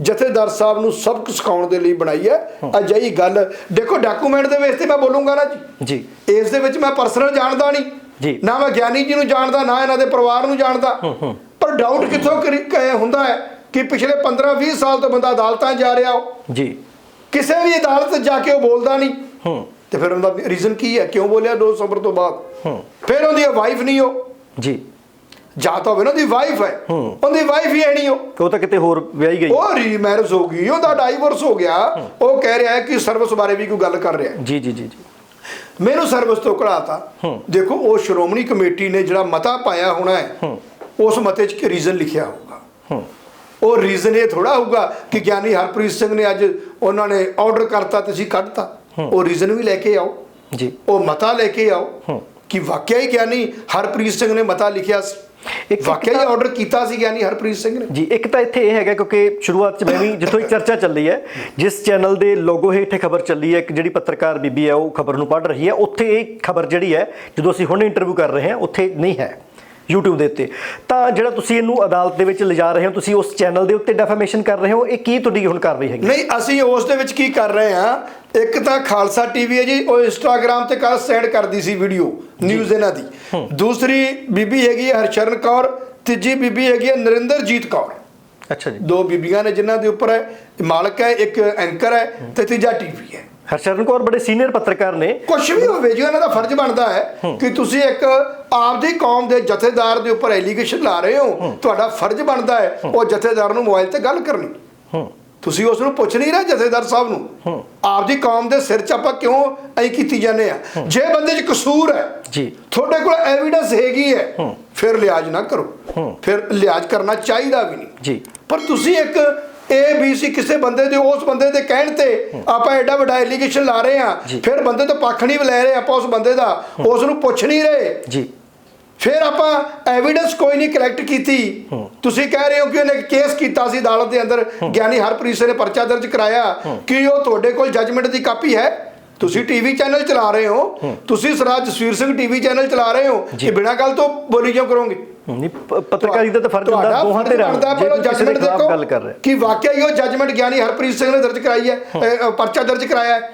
ਜਥੇਦਾਰ ਸਾਹਿਬ ਨੂੰ ਸਬਕ ਸਿਖਾਉਣ ਦੇ ਲਈ ਬਣਾਈ ਹੈ। ਅਜਿਹੀ ਗੱਲ ਦੇਖੋ ਡਾਕੂਮੈਂਟ ਦੇ ਵਿੱਚ ਤੇ ਮੈਂ ਬੋਲੂੰਗਾ ਨਾ ਜੀ। ਜੀ। ਇਸ ਦੇ ਵਿੱਚ ਮੈਂ ਪਰਸਨਲ ਜਾਣਦਾ ਜੀ। ਨਹੀਂ ਨਾ ਮੈਂ ਗਿਆਨੀ ਜੀ ਨੂੰ ਜਾਣਦਾ ਨਾ ਇਹਨਾਂ ਦੇ ਪਰਿਵਾਰ ਨੂੰ ਜਾਣਦਾ। ਪਰ ਡਾਊਟ ਕਿੱਥੋਂ ਹੁੰਦਾ ਹੈ ਕਿ ਪਿਛਲੇ 15-20 ਸਾਲ ਤੋਂ ਬੰਦਾ ਅਦਾਲਤਾਂ ਜਾ ਰਿਹਾ ਉਹ। ਜੀ। ਕਿਸੇ ਵੀ ਅਦਾਲਤ ਜਾ ਕੇ ਉਹ ਬੋਲਦਾ ਨਹੀਂ। ਹੂੰ। ਤੇ ਫਿਰ ਉਹਦਾ ਰੀਜ਼ਨ ਕੀ ਹੈ? ਕਿਉਂ ਬੋਲਿਆ 2 ਦਸੰਬਰ ਤੋਂ ਬਾਅਦ? ਹੂੰ। ਫਿਰ ਉਹਦੀ ਵਾਈਫ ਨਹੀਂ ਉਹ। ਜੀ। ਜਾਂ ਤਾਂ ਹੋਵੇ ਨਾ ਉਹਦੀ ਵਾਈਫ ਹੈ। ਹੂੰ। ਉਹਦੀ ਵਾਈਫ ਹੀ ਹੈ ਨਹੀਂ ਉਹ। ਉਹ ਤਾਂ ਕਿਤੇ ਹੋਰ ਵਿਆਹੀ ਗਈ। ਉਹ ਰੀਮੈਰਿਜ ਹੋ ਗਈ। ਉਹਦਾ ਡਾਈਵੋਰਸ ਹੋ ਗਿਆ। ਉਹ ਕਹਿ ਰਿਹਾ ਹੈ ਕਿ ਸਰਵਿਸ ਬਾਰੇ ਵੀ ਕੋਈ ਗੱਲ ਕਰ ਰਿਹਾ ਹੈ। ਜੀ ਜੀ ਜੀ ਜੀ। ਮੈਨੂੰ ਸਰਵਿਸ ਤੋਂ ਕਢਾਤਾ ਹੂੰ। ਦੇਖੋ ਉਹ ਸ਼੍ਰੋਮਣੀ ਕਮੇਟੀ ਨੇ ਜਿਹੜਾ ਮਤਾ ਪਾਇਆ ਹੋਣਾ ਹੈ ਹੂੰ। ਉਸ ਮਤੇ 'ਚ ਕੀ ਰੀਜ਼ਨ ਲਿਖਿਆ ਹੋਊਗਾ? ਹੂੰ। ਉਹ ਰੀਜ਼ਨ ਇਹ ਥੋੜਾ ਹੋਊਗਾ ਕਿ ਗਿਆਨੀ ਹਰਪ੍ਰੀਤ ਸਿੰਘ ਨੇ ਅੱਜ ਉਹਨਾਂ ਨੇ ਆਰਡਰ ਕਰਤਾ ਤੁਸੀਂ ਕੱਢਤਾ। ਉਹ ਰੀਜ਼ਨ ਵੀ ਲੈ ਕੇ ਆਓ। ਜੀ। ਉਹ ਮਤਾ ਲੈ ਕੇ ਆਓ। ਕਿ ਵਾਕਿਆ ਹੀ ਗਿਆਨੀ ਹਰਪ੍ਰੀਤ ਸਿੰਘ ਨੇ ਮਤਾ ਲਿਖਿਆ ਸੀ। ਇੱਕ ਵਾਕਿਆ ਹੀ ਆਰਡਰ ਕੀਤਾ ਸੀ ਗਿਆਨੀ ਹਰਪ੍ਰੀਤ ਸਿੰਘ ਨੇ। ਜੀ ਇੱਕ ਤਾਂ ਇੱਥੇ ਇਹ ਹੈਗਾ ਕਿਉਂਕਿ ਸ਼ੁਰੂਆਤ 'ਚ ਮੈਂ ਵੀ ਜਿੱਥੋਂ ਇਹ ਚਰਚਾ ਚੱਲੀ ਹੈ ਜਿਸ ਚੈਨਲ ਦੇ ਲੋਗੋ ਹੇਠ ਖਬਰ ਚੱਲੀ ਹੈ ਇੱਕ ਜਿਹੜੀ ਪੱਤਰਕਾਰ ਬੀਬੀ ਹੈ ਉਹ ਖਬਰ ਨੂੰ ਪੜ੍ਹ ਰਹੀ ਹੈ। ਉੱਥੇ ਇਹ ਖਬਰ ਜਿਹੜੀ ਹੈ ਜਦੋਂ ਅਸੀਂ ਹੁਣ ਇੰਟਰਵਿਊ ਕਰ ਰਹੇ ਹਾਂ ਉੱਥੇ ਨਹੀਂ ਹੈ। YouTube ਦੇ ਉੱਤੇ। ਤਾਂ ਜਿਹੜਾ ਤੁਸੀਂ ਇਹਨੂੰ ਅਦਾਲਤ ਦੇ ਵਿੱਚ ਲਿਜਾ ਰਹੇ ਹੋ ਤੁਸੀਂ ਉਸ ਚੈਨਲ ਦੇ ਉੱਤੇ ਡੈਫਾਮੇਸ਼ਨ ਕਰ ਰਹੇ ਹੋ ਇਹ ਕੀ ਤੁਹਾਡੀ ਹੁਣ ਕਾਰਵਾਈ ਹੈਗੀ? ਨਹੀਂ ਅਸੀਂ ਉਸ ਦੇ ਵਿੱਚ ਕੀ ਕਰ ਰਹੇ ਹਾਂ? ਇੱਕ ਤਾਂ ਖਾਲਸਾ ਟੀਵੀ ਹੈ ਜੀ ਉਹ ਇੰਸਟਾਗ੍ਰam ਤੇ ਕੱਲ ਸੈਂਡ ਕਰਦੀ ਸੀ ਵੀਡੀਓ ਨਿਊਜ਼ ਇਹਨਾਂ ਦੀ। ਦੂਸਰੀ ਬੀਬੀ ਹੈਗੀ ਹੈ ਹਰਸ਼ਰਨ ਕੌਰ ਤੀਜੀ ਬੀਬੀ ਹੈਗੀ ਹੈ ਨਰਿੰਦਰਜੀਤ ਕੌਰ। ਅੱਛਾ ਜੀ। ਦੋ ਬੀਬੀਆਂ ਨੇ ਜਿਨ੍ਹਾਂ ਦੇ ਉੱਪਰ ਹੈ ਮਾਲਕ ਹੈ ਇੱਕ ਐਂਕਰ ਹੈ ਤੇ ਤੀਜਾ ਟੀਵੀ ਹੈ। ਹਰਸ਼ਰਨ ਕੌਰ ਬੜੇ ਸੀਨੀਅਰ ਪੱਤਰਕਾਰ ਨੇ। ਕੁਝ ਵੀ ਹੋਵੇ ਜੀ ਉਹਨਾਂ ਦਾ ਫਰਜ਼ ਬਣਦਾ ਹੈ ਕਿ ਤੁਸੀਂ ਇੱਕ ਆਪਦੀ ਕੌਮ ਦੇ ਜਥੇਦਾਰ ਦੇ ਉੱਪਰ ਐਲੀਗੇਸ਼ਨ ਲਾ ਰਹੇ ਹੋ ਤੁਹਾਡਾ ਫਰਜ਼ ਬਣਦਾ ਹੈ ਉਹ ਜਥੇਦਾਰ ਨੂੰ ਮੋਬਾਈਲ ਤੇ ਗੱਲ ਕਰਨੀ। ਤੁਸੀਂ ਉਸ ਨੂੰ ਪੁੱਛ ਨਹੀਂ ਰਹੇ ਜਥੇਦਾਰ ਸਾਹਿਬ ਨੂੰ। ਆਪਦੀ ਕੌਮ ਦੇ ਸਿਰ 'ਚ ਆਪਾਂ ਕਿਉਂ ਐਂ ਕੀਤੀ ਜਾਂਦੇ ਆ ਜੇ ਬੰਦੇ 'ਚ ਕਸੂਰ ਹੈ ਜੀ। ਤੁਹਾਡੇ ਕੋਲ ਐਵੀਡੈਂਸ ਹੈਗੀ ਹੈ ਫਿਰ ਲਿਆਜ ਨਾ ਕਰੋ। ਫਿਰ ਲਿਆਜ ਕਰਨਾ ਚਾਹੀਦਾ ਵੀ ਨਹੀਂ। ਜੀ। ਪਰ ਤੁਸੀਂ ਇੱਕ ਏ ਬੀ ਸੀ ਕਿਸੇ ਬੰਦੇ ਦੇ ਉਸ ਬੰਦੇ ਦੇ ਕਹਿਣ ਤੇ ਆਪਾਂ ਐਡਾ ਵੱਡਾ ਐਲੀਗੇਸ਼ਨ ਲਾ ਰਹੇ ਆ। ਫਿਰ ਬੰਦੇ ਤੋਂ ਪੱਖ ਨਹੀਂ ਲੈ ਰਹੇ ਆਪਾਂ ਉਸ ਬੰਦੇ ਦਾ। ਉਸ ਨੂੰ ਪੁੱਛ ਨਹੀਂ ਰਹੇ। ਜੀ। ਫਿਰ ਆਪਾਂ ਐਵੀਡੈਂਸ ਕੋਈ ਨਹੀਂ ਕਲੈਕਟ ਕੀਤੀ। ਤੁਸੀਂ ਕਹਿ ਰਹੇ ਹੋ ਕਿ ਉਹਨੇ ਕੇਸ ਕੀਤਾ ਸੀ ਅਦਾਲਤ ਦੇ ਅੰਦਰ। ਗਿਆਨੀ ਹਰਪ੍ਰੀਤ ਸਿੰਘ ਨੇ ਪਰਚਾ ਦਰਜ ਕਰਾਇਆ। ਕਿ ਉਹ ਤੁਹਾਡੇ ਕੋਲ ਜੱਜਮੈਂਟ ਦੀ ਕਾਪੀ ਹੈ? ਤੁਸੀਂ ਟੀਵੀ ਚੈਨਲ ਚਲਾ ਰਹੇ ਹੋ ਤੁਸੀਂ ਸਰਾਜ ਜਸਵੀਰ ਸਿੰਘ ਟੀਵੀ ਚੈਨਲ ਚਲਾ ਰਹੇ ਹੋ ਕਿ ਬਿਨਾਂ ਗੱਲ ਤੋਂ ਬੋਲੀ ਕਿਉਂ ਕਰੋਗੇ? ਨਹੀਂ ਪੱਤਰਕਾਰੀ ਦਾ ਤਾਂ ਫਰਜ਼ ਹੁੰਦਾ ਦੋਹਾਂ ਤੇ ਬਣਦਾ ਪਰ ਉਹ ਜੱਜਮੈਂਟ ਦੇਖੋ ਗੱਲ ਕਰ ਰਹੇ ਕਿ ਵਾਕਿਆ ਹੀ ਉਹ ਜੱਜਮੈਂਟ ਗਿਆਨੀ ਹਰਪ੍ਰੀਤ ਸਿੰਘ ਨੇ ਦਰਜ ਕਰਾਈ ਹੈ ਪਰਚਾ ਦਰਜ ਕਰਾਇਆ ਹੈ।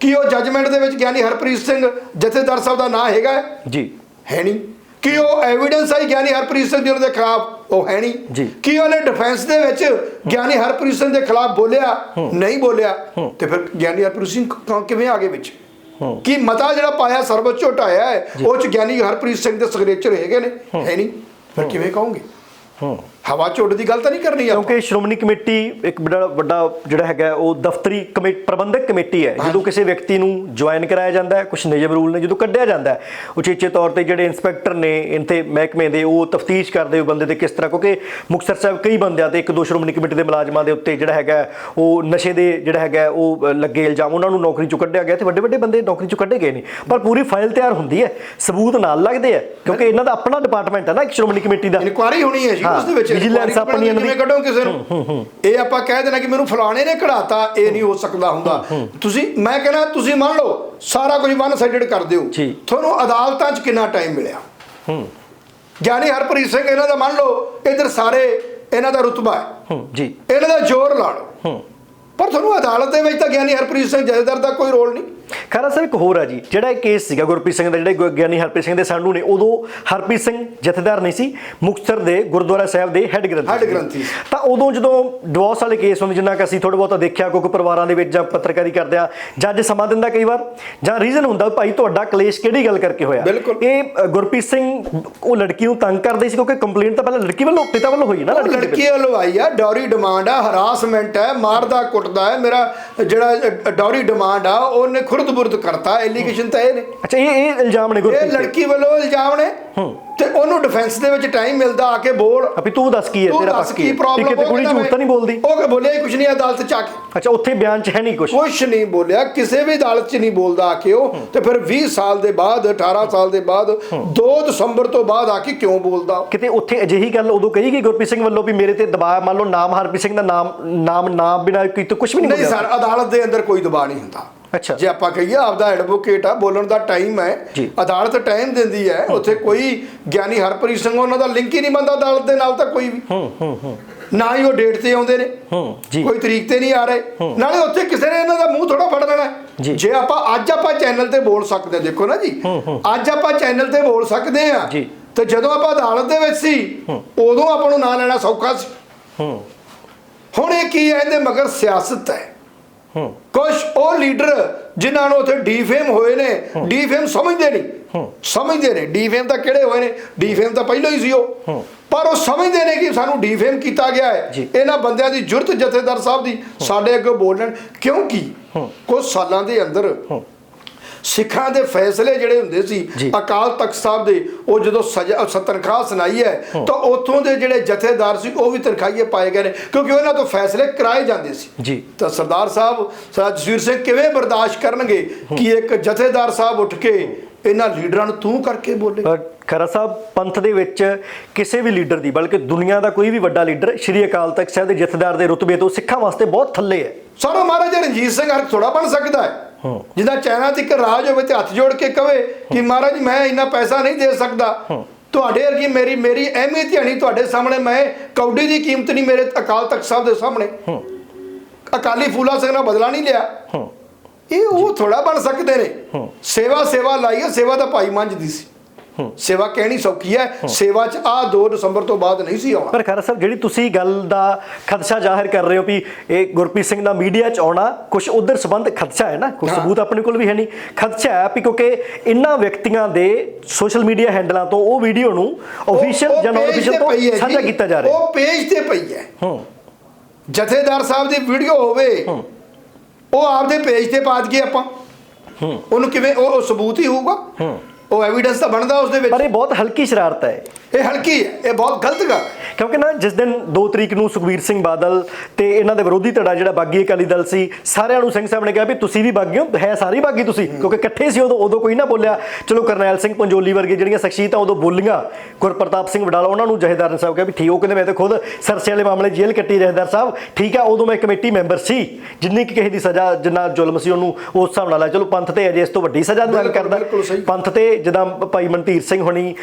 ਕਿ ਉਹ ਜੱਜਮੈਂਟ ਦੇ ਵਿੱਚ ਗਿਆਨੀ ਹਰਪ੍ਰੀਤ ਸਿੰਘ ਜਥੇਦਾਰ ਸਾਹਿਬ ਦਾ ਨਾਂ ਹੈਗਾ? ਜੀ। ਹੈ ਨਹੀਂ। ਕਿ ਉਹ ਐਵੀਡੈਂਸ ਆਈ ਗਿਆਨੀ ਹਰਪ੍ਰੀਤ ਸਿੰਘ ਜੀ ਦੇ ਖਿਲਾਫ? ਉਹ ਹੈ ਨਹੀਂ। ਕਿ ਉਹਨੇ ਡਿਫੈਂਸ ਦੇ ਵਿੱਚ ਗਿਆਨੀ ਹਰਪ੍ਰੀਤ ਸਿੰਘ ਦੇ ਖਿਲਾਫ ਬੋਲਿਆ? ਨਹੀਂ ਬੋਲਿਆ। ਤੇ ਫਿਰ ਗਿਆਨੀ ਹਰਪ੍ਰੀਤ ਸਿੰਘ ਕਿਵੇਂ ਆ ਗਏ ਵਿੱਚ? ਕਿ ਮਤਾ ਜਿਹੜਾ ਪਾਇਆ ਸਰਵਉੱਚ ਝੋਟਾਇਆ ਹੈ ਉਹ ਚ ਗਿਆਨੀ ਹਰਪ੍ਰੀਤ ਸਿੰਘ ਦੇ ਸਿਗਨੇਚਰ ਹੈਗੇ ਨੇ। ਹੈ। ਨਹੀਂ। ਫਿਰ ਕਿਵੇਂ ਕਹੋਗੇ? ਹੂੰ। ਹਵਾ ਝੋਟ ਦੀ ਗੱਲ ਤਾਂ ਨਹੀਂ ਕਰਨੀ ਆਪਾਂ। ਕਿਉਂਕਿ ਸ਼੍ਰੋਮਣੀ ਕਮੇਟੀ ਇੱਕ ਬੜਾ ਵੱਡਾ ਜਿਹੜਾ ਹੈਗਾ ਉਹ ਦਫ਼ਤਰੀ ਕਮੇਟੀ ਪ੍ਰਬੰਧਕ ਕਮੇਟੀ ਹੈ। ਜਦੋਂ ਕਿਸੇ ਵਿਅਕਤੀ ਨੂੰ ਜੁਆਇਨ ਕਰਾਇਆ ਜਾਂਦਾ ਹੈ ਕੁਝ ਨਿਯਮ ਰੂਲ ਨੇ ਜਦੋਂ ਕੱਢਿਆ ਜਾਂਦਾ ਹੈ ਉਚੇਚੇ ਤੌਰ ਤੇ ਜਿਹੜੇ ਇਨਸਪੈਕਟਰ ਨੇ ਇੰਥੇ ਮਹਿਕਮੇ ਦੇ ਉਹ ਤਫਤੀਸ਼ ਕਰਦੇ ਹੋ ਬੰਦੇ ਦੇ ਕਿਸ ਤਰ੍ਹਾਂ ਕਿਉਂਕਿ ਮੁਕਤਸਰ ਸਾਹਿਬ ਕਈ ਬੰਦਿਆਂ ਤੇ ਇੱਕ ਦੋ ਸ਼੍ਰੋਮਣੀ ਕਮੇਟੀ ਦੇ ਮੁਲਾਜ਼ਮਾਂ ਦੇ ਉੱਤੇ ਜਿਹੜਾ ਹੈਗਾ ਉਹ ਨਸ਼ੇ ਦੇ ਜਿਹੜਾ ਹੈਗਾ ਉਹ ਲੱਗੇ ਇਲਜ਼ਾਮ ਉਹਨਾਂ ਨੂੰ ਨੌਕਰੀ ਚੋਂ ਕੱਢਿਆ ਗਿਆ। ਤੇ ਵੱਡੇ ਵੱਡੇ ਬੰਦੇ ਨੌਕਰੀ ਚੋਂ ਕੱਢੇ ਗਏ ਨੇ। ਪਰ ਪੂਰੀ ਫਾਈਲ ਤਿਆਰ ਹੁੰਦੀ ਹੈ ਸਬੂਤ ਨਾਲ ਲੱਗਦੇ ਆ ਕਿਉਂਕਿ ਇਹਨਾਂ ਦਾ ਆਪਣਾ ਡਿਪਾਰਟਮੈਂਟ ਹੈ ਨਾ ਇੱਕ ਸ਼੍ਰੋਮਣੀ ਕਮੇਟੀ ਦਾ। ਇਨਕੁਆਰੀ ਹੋਣੀ ਹੈ ਜੀ ਹਾਂ, ਉਸ ਦੇ ਵਿੱਚ inquiry ਆਪਣੀ ਇਹਨਾਂ ਦੀ- ਕੱਢੋ ਕਿਸੇ ਨੂੰ? ਇਹ ਆਪਾਂ ਕਹਿ ਦੇਣਾ ਕਿ ਮੈਨੂੰ ਫਲਾਣੇ ਨੇ ਕਢਾਤਾ ਇਹ ਨਹੀਂ ਹੋ ਸਕਦਾ ਹੁੰਦਾ। ਤੁਸੀਂ ਮੈਂ ਕਹਿੰਦਾ ਤੁਸੀਂ ਮੰਨ ਲਓ ਸਾਰਾ ਕੁਝ ਵਨ ਸਾਈਡਡ ਕਰ ਦਿਓ। ਤੁਹਾਨੂੰ ਅਦਾਲਤਾਂ 'ਚ ਕਿੰਨਾ ਟਾਈਮ ਮਿਲਿਆ? ਹੂੰ। ਗਿਆਨੀ ਹਰਪ੍ਰੀਤ ਸਿੰਘ ਇਹਨਾਂ ਦਾ ਮੰਨ ਲਓ ਇਧਰ ਸਾਰੇ ਇਹਨਾਂ ਦਾ ਰੁਤਬਾ ਹੈ। ਹੂੰ ਜੀ। ਇਹਨਾਂ ਦਾ ਜ਼ੋਰ ਲਾ ਲਓ। ਹੂੰ। ਪਰ ਤੁਹਾਨੂੰ ਅਦਾਲਤ ਦੇ ਵਿੱਚ ਤਾਂ ਗਿਆਨੀ ਹਰਪ੍ਰੀਤ ਸਿੰਘ ਜਥੇਦਾਰ ਦਾ ਕੋਈ ਰੋਲ ਨਹੀਂ। ਖਰਾ ਸਾਹਿਬ ਇੱਕ ਹੋਰ ਆ ਜੀ ਜਿਹੜਾ ਇਹ ਕੇਸ ਸੀਗਾ ਗੁਰਪ੍ਰੀਤ ਸਿੰਘ ਦਾ ਜਿਹੜੇ ਗਿਆਨੀ ਹਰਪ੍ਰੀਤ ਸਿੰਘ ਦੇ ਸਾਂਢੂ ਨੇ ਉਦੋਂ ਹਰਪ੍ਰੀਤ ਸਿੰਘ ਜਥੇਦਾਰ ਨਹੀਂ ਸੀ ਮੁਕਤਸਰ ਦੇ ਗੁਰਦੁਆਰਾ ਸਾਹਿਬ ਦੇ ਹੈੱਡ ਗ੍ਰੰਥੀ ਹੈੱਡ। ਗ੍ਰੰਥੀ। ਤਾਂ ਉਦੋਂ ਜਦੋਂ ਡਿਵੋਰਸ ਵਾਲੇ ਕੇਸ ਹੁੰਦੇ ਜਿੰਨਾ ਕਿ ਅਸੀਂ ਥੋੜਾ ਬਹੁਤਾ ਦੇਖਿਆ ਕਿਉਂਕਿ ਪਰਿਵਾਰਾਂ ਦੇ ਵਿੱਚ ਜਾਂ ਪੱਤਰਕਾਰੀ ਕਰਦੇ ਆ ਜੱਜ ਸਮਾਂ ਦਿੰਦਾ ਕਈ ਵਾਰ ਜਾਂ ਰੀਜ਼ਨ ਹੁੰਦਾ ਭਾਈ ਤੁਹਾਡਾ ਕਲੇਸ਼ ਕਿਹੜੀ ਗੱਲ ਕਰਕੇ ਹੋਇਆ। ਇਹ ਗੁਰਪ੍ਰੀਤ ਸਿੰਘ ਉਹ ਲੜਕੀ ਨੂੰ ਤੰਗ ਕਰਦੇ ਸੀ ਕਿਉਂਕਿ ਕੰਪਲੇਂਟ ਤਾਂ ਪਹਿਲਾਂ ਲੜਕੀ ਵੱਲੋਂ ਪਿਤਾ ਵੱਲੋਂ ਹੋਈ ਨਾ ਲੜਕੀ ਵੱਲੋਂ ਆਈ ਆ ਡੌਰੀ ਡਿਮਾਂਡ ਆ ਹਰਾਸਮੈਂਟ ਹੈ ਮਾਰਦਾ ਕੁੱਟਦਾ ਹੈ ਮੇਰਾ ਜਿਹੜਾ ਡੌਰੀ ਡਿਮਾਂਡ ਆ ਉਹਨੇ ਖੁਰਦ-ਬੁਰਦ ਕਰਤਾ ਐਲੀਗੇਸ਼ਨ ਤਾਂ ਇਹ ਨੇ ਅੱਛਾ ਇਹ ਇਹ ਇਲਜ਼ਾਮ ਨੇ ਇਹ ਗੁਰਪ੍ਰੀਤ ਤੇ। ਲੜਕੀ ਵੱਲੋਂ ਇਲਜ਼ਾਮ ਨੇ। ਤੇ ਉਹਨੂੰ ਡਿਫੈਂਸ ਦੇ ਵਿੱਚ ਟਾਈਮ ਮਿਲਦਾ ਆ ਕੇ ਬੋਲ। ਅਭੀ ਤੂੰ ਦੱਸ ਕੀ ਹੈ ਤੂੰ ਤੇਰਾ ਦੱਸ ਪੱਕ ਕੀ ਕੀ ਹੈ? ਪ੍ਰੋਬਲਮ ਕਿਤੇ ਕੁੜੀ ਝੂਠ ਤਾਂ ਨਹੀਂ ਬੋਲਦੀ। ਉਹ ਕਿ ਬੋਲਿਆ ਹੀ ਕੁਝ ਨਹੀਂ ਅਦਾਲਤ ਚ ਆ ਕੇ। ਅੱਛਾ ਉੱਥੇ ਬਿਆਨ 'ਚ ਹੈ ਨਹੀਂ ਕੁਝ ਕੁਝ ਨਹੀਂ ਬੋਲਿਆ ਕਿਸੇ ਵੀ ਅਦਾਲਤ 'ਚ ਨਹੀਂ ਬੋਲਦਾ ਆ ਕੇ ਉਹ। ਤੇ ਫਿਰ 20 ਸਾਲ ਦੇ ਬਾਅਦ 18 ਸਾਲ ਦੇ ਬਾਅਦ 2 ਦਸੰਬਰ ਤੋਂ ਬਾਅਦ ਆ ਕੇ ਕਿਉਂ ਬੋਲਦਾ? ਉਹ? ਕਿਤੇ ਉੱਥੇ ਅਜਿਹੀ ਗੱਲ ਉਦੋਂ ਕਹੀ ਗਈ ਗੁਰਪ੍ਰੀਤ ਸਿੰਘ ਵੱਲੋਂ ਵੀ ਮੇਰੇ ਤੇ ਦਬਾਅ ਮੰਨ ਲਓ ਨਾਮ ਹਰਪ੍ਰੀਤ ਸਿੰਘ ਦਾ ਨਾਮ ਨਾਮ ਨਾ ਬਿਨਾ ਕੀਤੇ ਕੁਝ ਵੀ ਨਹੀਂ ਨਹੀਂ ਬੋਲਿਆ ਸਰ ਅਦਾਲਤ ਦੇ ਅੰਦਰ ਕੋਈ ਦਬਾਅ ਨਹੀਂ ਹੁੰਦਾ। ਅੱਛਾ। ਜੇ ਆਪਾਂ ਕਹੀਏ ਆਪਦਾ ਐਡਵੋਕੇਟ ਆ ਬੋਲਣ ਦਾ ਟਾਈਮ ਹੈ। ਅਦਾਲਤ ਟਾਈਮ ਦਿੰਦੀ ਹੈ ਉੱਥੇ ਕੋਈ ਗਿਆਨੀ ਹਰਪ੍ਰੀਤ ਸਿੰਘ ਉਹਨਾਂ ਦਾ ਲਿੰਕ ਹੀ ਨਹੀਂ ਬੰਦਾ ਅਦਾਲਤ ਦੇ ਨਾਲ ਤਾਂ ਕੋਈ ਵੀ। ਹੂੰ ਹੂੰ ਹੂੰ। ਨਾ ਹੀ ਉਹ ਡੇਟ ਤੇ ਆਉਂਦੇ ਨੇ। ਹੂੰ ਜੀ। ਕੋਈ ਤਰੀਕ ਤੇ ਨਹੀਂ ਆ ਰਹੇ। ਨਾਲੇ ਉੱਥੇ ਕਿਸੇ ਨੇ ਇਹਨਾਂ ਦਾ ਮੂੰਹ ਥੋੜਾ ਫੜ ਲੈਣਾ। ਹੈ। ਜੀ। ਆਪਾਂ ਅੱਜ ਆਪਾਂ ਚੈਨਲ ਤੇ ਬੋਲ ਸਕਦੇ ਦੇਖੋ ਨਾ ਜੀ। ਅੱਜ ਆਪਾਂ ਚੈਨਲ ਤੇ ਬੋਲ ਸਕਦੇ ਆ ਜੀ। ਤੇ ਜਦੋਂ ਆਪਾਂ ਅਦਾਲਤ ਦੇ ਵਿੱਚ ਸੀ ਉਦੋਂ ਆਪਾਂ ਨੂੰ ਨਾਂ ਲੈਣਾ ਸੌਖਾ ਸੀ। ਹੂੰ। ਹੁਣ ਇਹ ਕੀ ਹੈ? ਇਹਦੇ ਮਗਰ ਸਿਆਸਤ ਹੂੰ। ਕੁਝ ਉਹ ਲੀਡਰ ਜਿਨ੍ਹਾਂ ਨੂੰ ਉੱਥੇ ਡੀਫੇਮ ਹੋਏ ਨੇ ਡੀਫੇਮ ਸਮਝਦੇ ਨਹੀਂ। ਸਮਝਦੇ ਨੇ। ਡੀਫੇਮ ਤਾਂ ਕਿਹੜੇ ਹੋਏ ਨੇ? ਡੀਫੇਮ ਤਾਂ ਪਹਿਲਾਂ ਹੀ ਸੀ ਉਹ। ਪਰ ਉਹ ਸਮਝਦੇ ਨੇ ਕਿ ਸਾਨੂੰ ਡੀਫੇਮ ਕੀਤਾ ਗਿਆ ਹੈ। ਇਹਨਾਂ ਬੰਦਿਆਂ ਦੀ ਜੁਰਤ ਜਥੇਦਾਰ ਸਾਹਿਬ ਦੀ। ਸਾਡੇ ਅੱਗੇ ਬੋਲਣ। ਕਿਉਂਕਿ ਕੁਝ ਸਾਲਾਂ ਦੇ ਅੰਦਰ ਸਿੱਖਾਂ ਦੇ ਫੈਸਲੇ ਜਿਹੜੇ ਹੁੰਦੇ ਸੀ। ਅਕਾਲ ਤਖਤ ਸਾਹਿਬ ਦੇ ਉਹ ਜਦੋਂ ਸਜ਼ਾ ਤਨਖਾਹ ਸੁਣਾਈ ਹੈ ਤਾਂ ਉੱਥੋਂ ਦੇ ਜਿਹੜੇ ਜਥੇਦਾਰ ਸੀ ਉਹ ਵੀ ਤਨਖਾਹੀਏ ਪਾਏ ਗਏ ਨੇ ਕਿਉਂਕਿ ਉਹਨਾਂ ਤੋਂ ਫੈਸਲੇ ਕਰਾਏ ਜਾਂਦੇ ਸੀ। ਜੀ। ਤਾਂ ਸਰਦਾਰ ਸਾਹਿਬ ਸਰਦਾਰ ਜਸਵੀਰ ਸਿੰਘ ਕਿਵੇਂ ਬਰਦਾਸ਼ਤ ਕਰਨਗੇ ਕਿ ਇੱਕ ਜਥੇਦਾਰ ਸਾਹਿਬ ਉੱਠ ਕੇ ਇਹਨਾਂ ਲੀਡਰਾਂ ਨੂੰ ਤੂੰ ਕਰਕੇ ਬੋਲੇ? ਖਰਾ ਸਾਹਿਬ ਪੰਥ ਦੇ ਵਿੱਚ ਕਿਸੇ ਵੀ ਲੀਡਰ ਦੀ ਬਲਕਿ ਦੁਨੀਆ ਦਾ ਕੋਈ ਵੀ ਵੱਡਾ ਲੀਡਰ ਸ਼੍ਰੀ ਅਕਾਲ ਤਖਤ ਸਾਹਿਬ ਦੇ ਜਥੇਦਾਰ ਦੇ ਰੁਤਬੇ ਤੋਂ ਸਿੱਖਾਂ ਵਾਸਤੇ ਬਹੁਤ ਥੱਲੇ ਹੈ। ਸਾਡਾ ਮਹਾਰਾਜਾ ਰਣਜੀਤ ਸਿੰਘ ਹਰ ਥੋੜਾ ਬਣ ਸਕਦਾ ਹੈ। ਜਿੱਦਾਂ ਚਾਈਨਾ 'ਚ ਇੱਕ ਰਾਜ ਹੋਵੇ ਤੇ ਹੱਥ ਜੋੜ ਕੇ ਕਵੇ ਕਿ ਮਹਾਰਾਜ ਮੈਂ ਇੰਨਾ ਪੈਸਾ ਨਹੀਂ ਦੇ ਸਕਦਾ। ਤੁਹਾਡੇ ਵਰਗੀ ਮੇਰੀ ਮੇਰੀ ਅਹਿਮੀਅਤ ਹੀ ਨਹੀਂ ਤੁਹਾਡੇ ਸਾਹਮਣੇ ਮੈਂ ਕੌਡੀ ਦੀ ਕੀਮਤ ਨਹੀਂ ਮੇਰੇ ਅਕਾਲ ਤਖਤ ਸਾਹਿਬ ਦੇ ਸਾਹਮਣੇ। ਅਕਾਲੀ ਫੂਲਾ ਸਿੰਘ ਨਾਲ ਬਦਲਾ ਨਹੀਂ ਲਿਆ। ਹੂੰ। ਇਹ ਉਹ ਥੋੜਾ ਬਣ ਸਕਦੇ ਨੇ। ਸੇਵਾ ਸੇਵਾ ਲਾਈਏ ਸੇਵਾ ਤਾਂ ਭਾਈ ਮੰਝਦੀ ਸੀ। ਸੇਵਾ ਕਹਿਣੀ ਸੌਖੀ ਹੈ ਸੇਵਾ 'ਚ ਆ 2 ਦਸੰਬਰ ਤੋਂ ਬਾਅਦ ਨਹੀਂ ਸੀ ਆਉਣਾ। ਪਰ ਖਰਾ ਸਾਹਿਬ ਜਿਹੜੀ ਤੁਸੀਂ ਗੱਲ ਦਾ ਖਦਸ਼ਾ ਜ਼ਾਹਿਰ ਕਰ ਰਹੇ ਹੋ ਵੀ ਇਹ ਗੁਰਪ੍ਰੀਤ ਸਿੰਘ ਦਾ ਮੀਡੀਆ 'ਚ ਆਉਣਾ ਕੁਝ ਉਧਰ ਸਬੰਧ ਖਦਸ਼ਾ ਹੈ ਨਾ ਕੋਈ ਹਾਂ। ਸਬੂਤ ਆਪਣੇ ਕੋਲ ਵੀ ਹੈ ਨਹੀਂ। ਖਦਸ਼ਾ ਹੈ ਵੀ ਕਿਉਂਕਿ ਇਨ੍ਹਾਂ ਵਿਅਕਤੀਆਂ ਦੇ ਸੋਸ਼ਲ ਮੀਡੀਆ ਹੈਂਡਲਾਂ ਤੋਂ ਉਹ ਵੀਡੀਓ ਨੂੰ ਅਫੀਸ਼ੀਅਲ ਜਾਂ ਨਾਨ ਅਫੀਸ਼ੀਅਲ ਤੇ ਹੈ। ਸਾਂਝਾ ਕੀਤਾ ਜਾ ਰਿਹਾ ਉਹ ਪੇਜ ਤੇ ਪਈ ਹੈ। ਹੂੰ। ਜਥੇਦਾਰ ਸਾਹਿਬ ਦੀ ਵੀਡੀਓ ਹੋਵੇ ਉਹ ਆਪਦੇ ਪੇਜ ਤੇ ਪਾ ਦਈਏ ਆਪਾਂ। ਉਹਨੂੰ ਕਿਵੇਂ ਉਹ ਸਬੂਤ ਹੀ ਹੋਊਗਾ। ਉਹ ਐਵੀਡੈਂਸ ਤਾਂ ਬਣਦਾ ਉਸ ਦੇ ਵਿੱਚ। ਪਰ ਇਹ ਬਹੁਤ ਹਲਕੀ ਸ਼ਰਾਰਤ ਹੈ। ਇਹ ਹਲਕੀ ਹੈ ਇਹ ਬਹੁਤ ਗਲਤ ਗੱਲ। ਕਿਉਂਕਿ ਨਾ ਜਿਸ ਦਿਨ 2 ਤਰੀਕ ਨੂੰ ਸੁਖਬੀਰ ਸਿੰਘ ਬਾਦਲ ਤੇ ਇਹਨਾਂ ਦੇ ਵਿਰੋਧੀ ਧੜਾ ਜਿਹੜਾ ਬਾਗੀ ਅਕਾਲੀ ਦਲ ਸੀ ਸਾਰਿਆਂ ਨੂੰ ਸਿੰਘ ਸਾਹਿਬ ਨੇ ਕਿਹਾ ਵੀ ਤੁਸੀਂ ਵੀ ਬਾਗੀ ਹੋ ਹੈ ਸਾਰੀ ਬਾਗੀ ਤੁਸੀਂ ਕਿਉਂਕਿ ਇਕੱਠੇ ਸੀ ਉਦੋਂ ਉਦੋਂ ਕੋਈ ਨਾ ਬੋਲਿਆ। ਚਲੋ ਕਰਨੈਲ ਸਿੰਘ ਪੰਜੋਲੀ ਵਰਗੇ ਜਿਹੜੀਆਂ ਸ਼ਖਸੀਅਤਾਂ ਉਦੋਂ ਬੋਲੀਆਂ ਗੁਰਪ੍ਰਤਾਪ ਸਿੰਘ ਵਡਾਲਾ ਉਹਨਾਂ ਨੂੰ ਜਹੇਦਾਰ ਸਾਹਿਬ ਕਿਹਾ ਵੀ ਠੀਕ ਉਹ ਕਹਿੰਦੇ ਮੈਂ ਤਾਂ ਖੁਦ ਸਰਸੇ ਵਾਲੇ ਮਾਮਲੇ ਜੇਲ੍ਹ ਕੱਟੀ ਜਹੇਦਾਰ ਸਾਹਿਬ ਠੀਕ ਆ ਉਦੋਂ ਮੈਂ ਕਮੇਟੀ ਮੈਂਬਰ ਸੀ। ਜਿੰਨੀ ਕਿ ਕਿਸੇ ਦੀ ਸਜ਼ਾ ਜਿੰਨਾ ਜ਼ੁਲਮ ਸੀ ਉਹਨੂੰ ਉਸ ਹਿਸਾਬ ਨਾਲ ਚਲੋ ਪੰਥ ਤੇ ਅਜੇ ਇਸ ਤੋਂ ਵੱਡੀ ਸਜ਼ਾ ਦੀ ਬਿਲਕੁਲ, ਕਰਦਾ। ਪੰਥ ਤੇ ਜਿੱਦਾਂ ਭਾਈ ਮਨਤੀਰ ਸਿੰਘ ਹੁਣੀ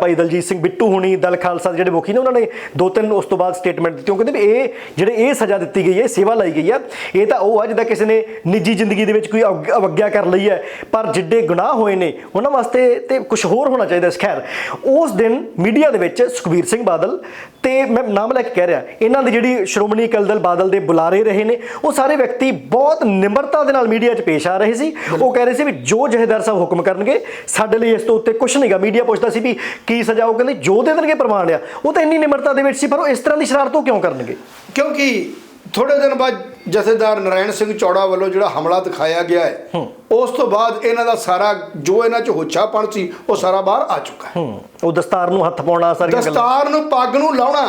ਭਾਈ ਦਲਜੀਤ ਸਿੰਘ ਬਿੱਟੂ ਹੁਣੀ ਦਲ ਖਾਲਸਾ ਦੇ ਜਿਹੜੇ ਮੁਖੀ ਨੇ ਉਹਨਾਂ ਨੇ ਦੋ ਤਿੰਨ ਉਸ ਤੋਂ ਬਾਅਦ ਸਟੇਟਮੈਂਟ ਦਿੱਤੀ। ਉਹ ਕਹਿੰਦੇ ਵੀ ਇਹ ਜਿਹੜੇ ਇਹ ਸਜ਼ਾ ਦਿੱਤੀ ਗਈ ਹੈ ਸੇਵਾ ਲਈ ਗਈ ਹੈ, ਇਹ ਤਾਂ ਉਹ ਆ ਜਿੱਦਾਂ ਕਿਸੇ ਨੇ ਨਿੱਜੀ ਜ਼ਿੰਦਗੀ ਦੇ ਵਿੱਚ ਕੋਈ ਅਵ- ਅਵਗਿਆ ਕਰ ਲਈ ਹੈ, ਪਰ ਜਿੱਡੇ ਗੁਨਾਹ ਹੋਏ ਨੇ, ਉਹਨਾਂ ਵਾਸਤੇ ਤੇ ਕੁਝ ਹੋਰ ਹੋਣਾ ਚਾਹੀਦਾ ਇਸ ਖੈਰ, ਉਸ ਦਿਨ ਮੀਡੀਆ ਦੇ ਵਿੱਚ ਸੁਖਬੀਰ ਸਿੰਘ ਬਾਦਲ ਤੇ ਮੈਂ ਨਾਮ ਲੈ ਕੇ ਕਹਿ ਰਿਹਾ, ਇਹਨਾਂ ਦੀ ਜਿਹੜੀ ਸ਼੍ਰੋਮਣੀ ਅਕਾਲੀ ਦਲ ਬਾਦਲ ਦੇ ਬੁਲਾਰੇ ਰਹੇ ਨੇ, ਉਹ ਸਾਰੇ ਵਿਅਕਤੀ ਬਹੁਤ ਨਿਮਰਤਾ ਦੇ ਨਾਲ ਮੀਡੀਆ 'ਚ ਪੇਸ਼ ਆ ਰਹੇ ਸੀ। ਉਹ ਕਹਿ ਰਹੇ ਸੀ ਵੀ ਜੋ ਜਹੇਦਾਰ ਸਾਹਿਬ ਹੁਕਮ ਕਰਨਗੇ, ਸਾਡੇ ਲਈ ਇਸ ਤੋਂ ਉੱਤੇ ਕੁਝ ਨਹੀਂਗਾ ਮੀਡੀਆ ਪੁੱਛਦਾ ਸੀ ਵੀ ਕੀ ਸਜ਼ਾ, ਉਹ ਕਹਿੰਦੇ ਜੋ ਦੇ ਦੇਣਗੇ ਪ੍ਰਮਾਣ ਆ। ਉਹ ਤਾਂ ਇੰਨੀ ਨਿਮਰਤਾ ਦੇ ਵਿੱਚ ਸੀ ਪਰ ਉਹ ਇਸ ਤਰ੍ਹਾਂ ਦੀ ਸ਼ਰਾਰਤ ਉਹ ਕਿਉਂ ਕਰਨਗੇ? ਕਿਉਂਕਿ ਥੋੜੇ ਦਿਨ ਬਾਅਦ ਜਥੇਦਾਰ ਨਰਾਇਣ ਸਿੰਘ ਚੌੜਾ ਵੱਲੋਂ ਜਿਹੜਾ ਹਮਲਾ ਦਿਖਾਇਆ ਗਿਆ ਹੈ ਉਸ ਤੋਂ ਬਾਅਦ ਇਹਨਾਂ ਦਾ ਸਾਰਾ ਜੋ ਇਹਨਾਂ 'ਚ ਹੋਛਾਪਣ ਸੀ ਉਹ ਸਾਰਾ ਬਾਹਰ ਆ ਚੁੱਕਾ ਹੈ। ਉਹ ਦਸਤਾਰ ਨੂੰ ਹੱਥ ਪਾਉਣਾ ਸਾਰੀਆਂ ਗੱਲਾਂ। ਦਸਤਾਰ ਨੂੰ ਪੱਗ ਨੂੰ ਲਾਉਣਾ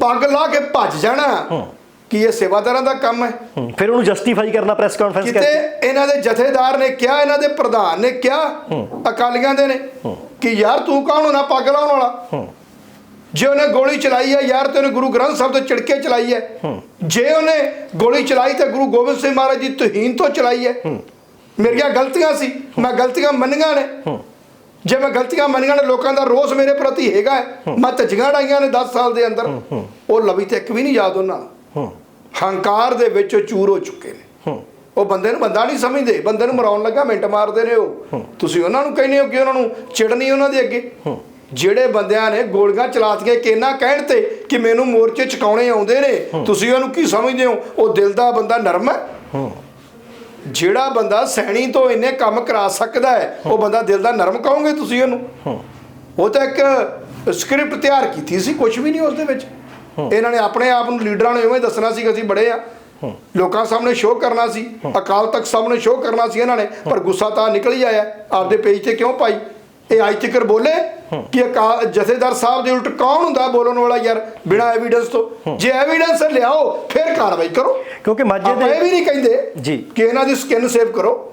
ਪੱਗ ਲਾ ਕੇ ਭੱਜ ਜਾਣਾ ਕੀ ਇਹ ਸੇਵਾਦਾਰਾਂ ਦਾ ਕੰਮ ਹੈ? ਫਿਰ ਉਹਨੂੰ ਜਸਟੀਫਾਈ ਕਰਨਾ ਪ੍ਰੈਸ ਕਾਨਫਰੰਸ ਕਿਤੇ ਕਰਕੇ। ਇਹਨਾਂ ਦੇ ਜਥੇਦਾਰ ਨੇ ਕਿਹਾ ਇਹਨਾਂ ਦੇ ਪ੍ਰਧਾਨ ਨੇ ਕਿਹਾ ਅਕਾਲੀਆਂ ਦੇ ਨੇ ਕਿ ਯਾਰ ਤੂੰ ਕੌਣ ਹੋਣਾ ਪੱਗ ਲਾਉਣ ਵਾਲਾ? ਜੇ ਉਹਨੇ ਗੋਲੀ ਚਲਾਈ ਹੈ ਯਾਰ ਤੇ ਉਹਨੇ ਗੁਰੂ ਗ੍ਰੰਥ ਸਾਹਿਬ ਤੋਂ ਚਿੜਕੇ ਚਲਾਈ ਹੈ। ਜੇ ਉਹਨੇ ਗੋਲੀ ਚਲਾਈ ਤੇ ਗੁਰੂ ਗੋਬਿੰਦ ਸਿੰਘ ਮਹਾਰਾਜ ਦੀ ਤੋਹੀਨ ਤੋਂ ਚਲਾਈ ਹੈ। ਮੇਰੀਆਂ ਗਲਤੀਆਂ ਸੀ। ਮੈਂ ਗਲਤੀਆਂ ਮੰਨੀਆਂ ਨੇ। ਜੇ ਮੈਂ ਗਲਤੀਆਂ ਮੰਨੀਆਂ ਨੇ ਲੋਕਾਂ ਦਾ ਰੋਸ ਮੇਰੇ ਪ੍ਰਤੀ ਹੈਗਾ। ਮੈਂ ਧੱਜੀਆਂ ਡਾਈਆਂ ਨੇ 10 ਸਾਲ ਦੇ ਅੰਦਰ। ਉਹ ਲਵੀ ਤੇ ਇੱਕ ਵੀ ਨਹੀਂ ਯਾਦ ਉਹਨਾਂ ਨੂੰ ਹੰਕਾਰ ਦੇ ਵਿੱਚ ਉਹ ਚੂਰ ਹੋ ਚੁੱਕੇ ਨੇ। ਉਹ ਬੰਦੇ ਨੂੰ ਬੰਦਾ ਨਹੀਂ ਸਮਝਦੇ। ਬੰਦੇ ਨੂੰ ਮਰਾਉਣ ਲੱਗਾ ਮਿੰਟ ਮਾਰਦੇ ਨੇ ਉਹ। ਤੁਸੀਂ ਉਹਨਾਂ ਨੂੰ ਕਹਿੰਦੇ ਹੋ ਕਿ ਉਹਨਾਂ ਨੂੰ ਚਿੜਨੀ ਉਹਨਾਂ ਦੇ ਅੱਗੇ। ਜਿਹੜੇ ਬੰਦਿਆਂ ਨੇ ਗੋਲੀਆਂ ਚਲਾਤੀਆਂ ਕਿੰਨਾ ਕਹਿਣ ਤੇ ਕਿ ਮੈਨੂੰ ਮੋਰਚੇ ਚਕਾਉਣੇ ਆਉਂਦੇ ਨੇ ਤੁਸੀਂ ਉਹਨੂੰ ਕੀ ਸਮਝਦੇ ਹੋ? ਉਹ ਦਿਲ ਦਾ ਬੰਦਾ ਨਰਮ ਹੈ? ਜਿਹੜਾ ਬੰਦਾ ਸੈਣੀ ਤੋਂ ਇੰਨੇ ਕੰਮ ਕਰਾ ਸਕਦਾ ਹੈ ਉਹ ਬੰਦਾ ਦਿਲ ਦਾ ਨਰਮ ਕਹੋਗੇ ਤੁਸੀਂ ਉਹਨੂੰ? ਉਹ ਤਾਂ ਇੱਕ ਸਕ੍ਰਿਪਟ ਤਿਆਰ ਕੀਤੀ ਸੀ ਕੁਝ ਵੀ ਨਹੀਂ ਉਸ ਦੇ ਵਿੱਚ। ਇਹਨਾਂ ਨੇ ਆਪਣੇ ਆਪ ਨੂੰ ਲੀਡਰਾਂ ਨੂੰ ਇਵੇਂ ਦੱਸਣਾ ਸੀ ਕਿ ਅਸੀਂ ਬੜੇ ਆ। ਲੋਕਾਂ ਸਾਹਮਣੇ ਸ਼ੋਅ ਕਰਨਾ ਸੀ ਅਕਾਲ ਤਖਤ ਸਾਹਮਣੇ ਸ਼ੋਅ ਕਰਨਾ ਸੀ ਇਹਨਾਂ ਨੇ ਪਰ ਗੁੱਸਾ ਤਾਂ ਨਿਕਲ ਹੀ ਆਇਆ ਆਪਦੇ ਪੇਜ ਤੇ ਕਿਉਂ ਪਾਈ? ਇਹ ਅੱਜ ਤੱਕ ਬੋਲੇ ਕਿ ਜਥੇਦਾਰ ਸਾਹਿਬ ਦੇ ਉਲਟ ਕੌਣ ਹੁੰਦਾ ਬੋਲਣ ਵਾਲਾ ਯਾਰ ਬਿਨਾਂ ਐਵੀਡੈਂਸ ਤੋਂ? ਜੇ ਐਵੀਡੈਂਸ ਲਿਆਓ ਫਿਰ ਕਾਰਵਾਈ ਕਰੋ। ਕਿਉਂਕਿ ਮਾਝੇ ਆਪਾਂ ਇਹ ਦੇ ਵੀ ਨਹੀਂ ਕਹਿੰਦੇ ਜੀ। ਕਿ ਇਹਨਾਂ ਦੀ ਸਕਿਨ ਸੇਵ ਕਰੋ।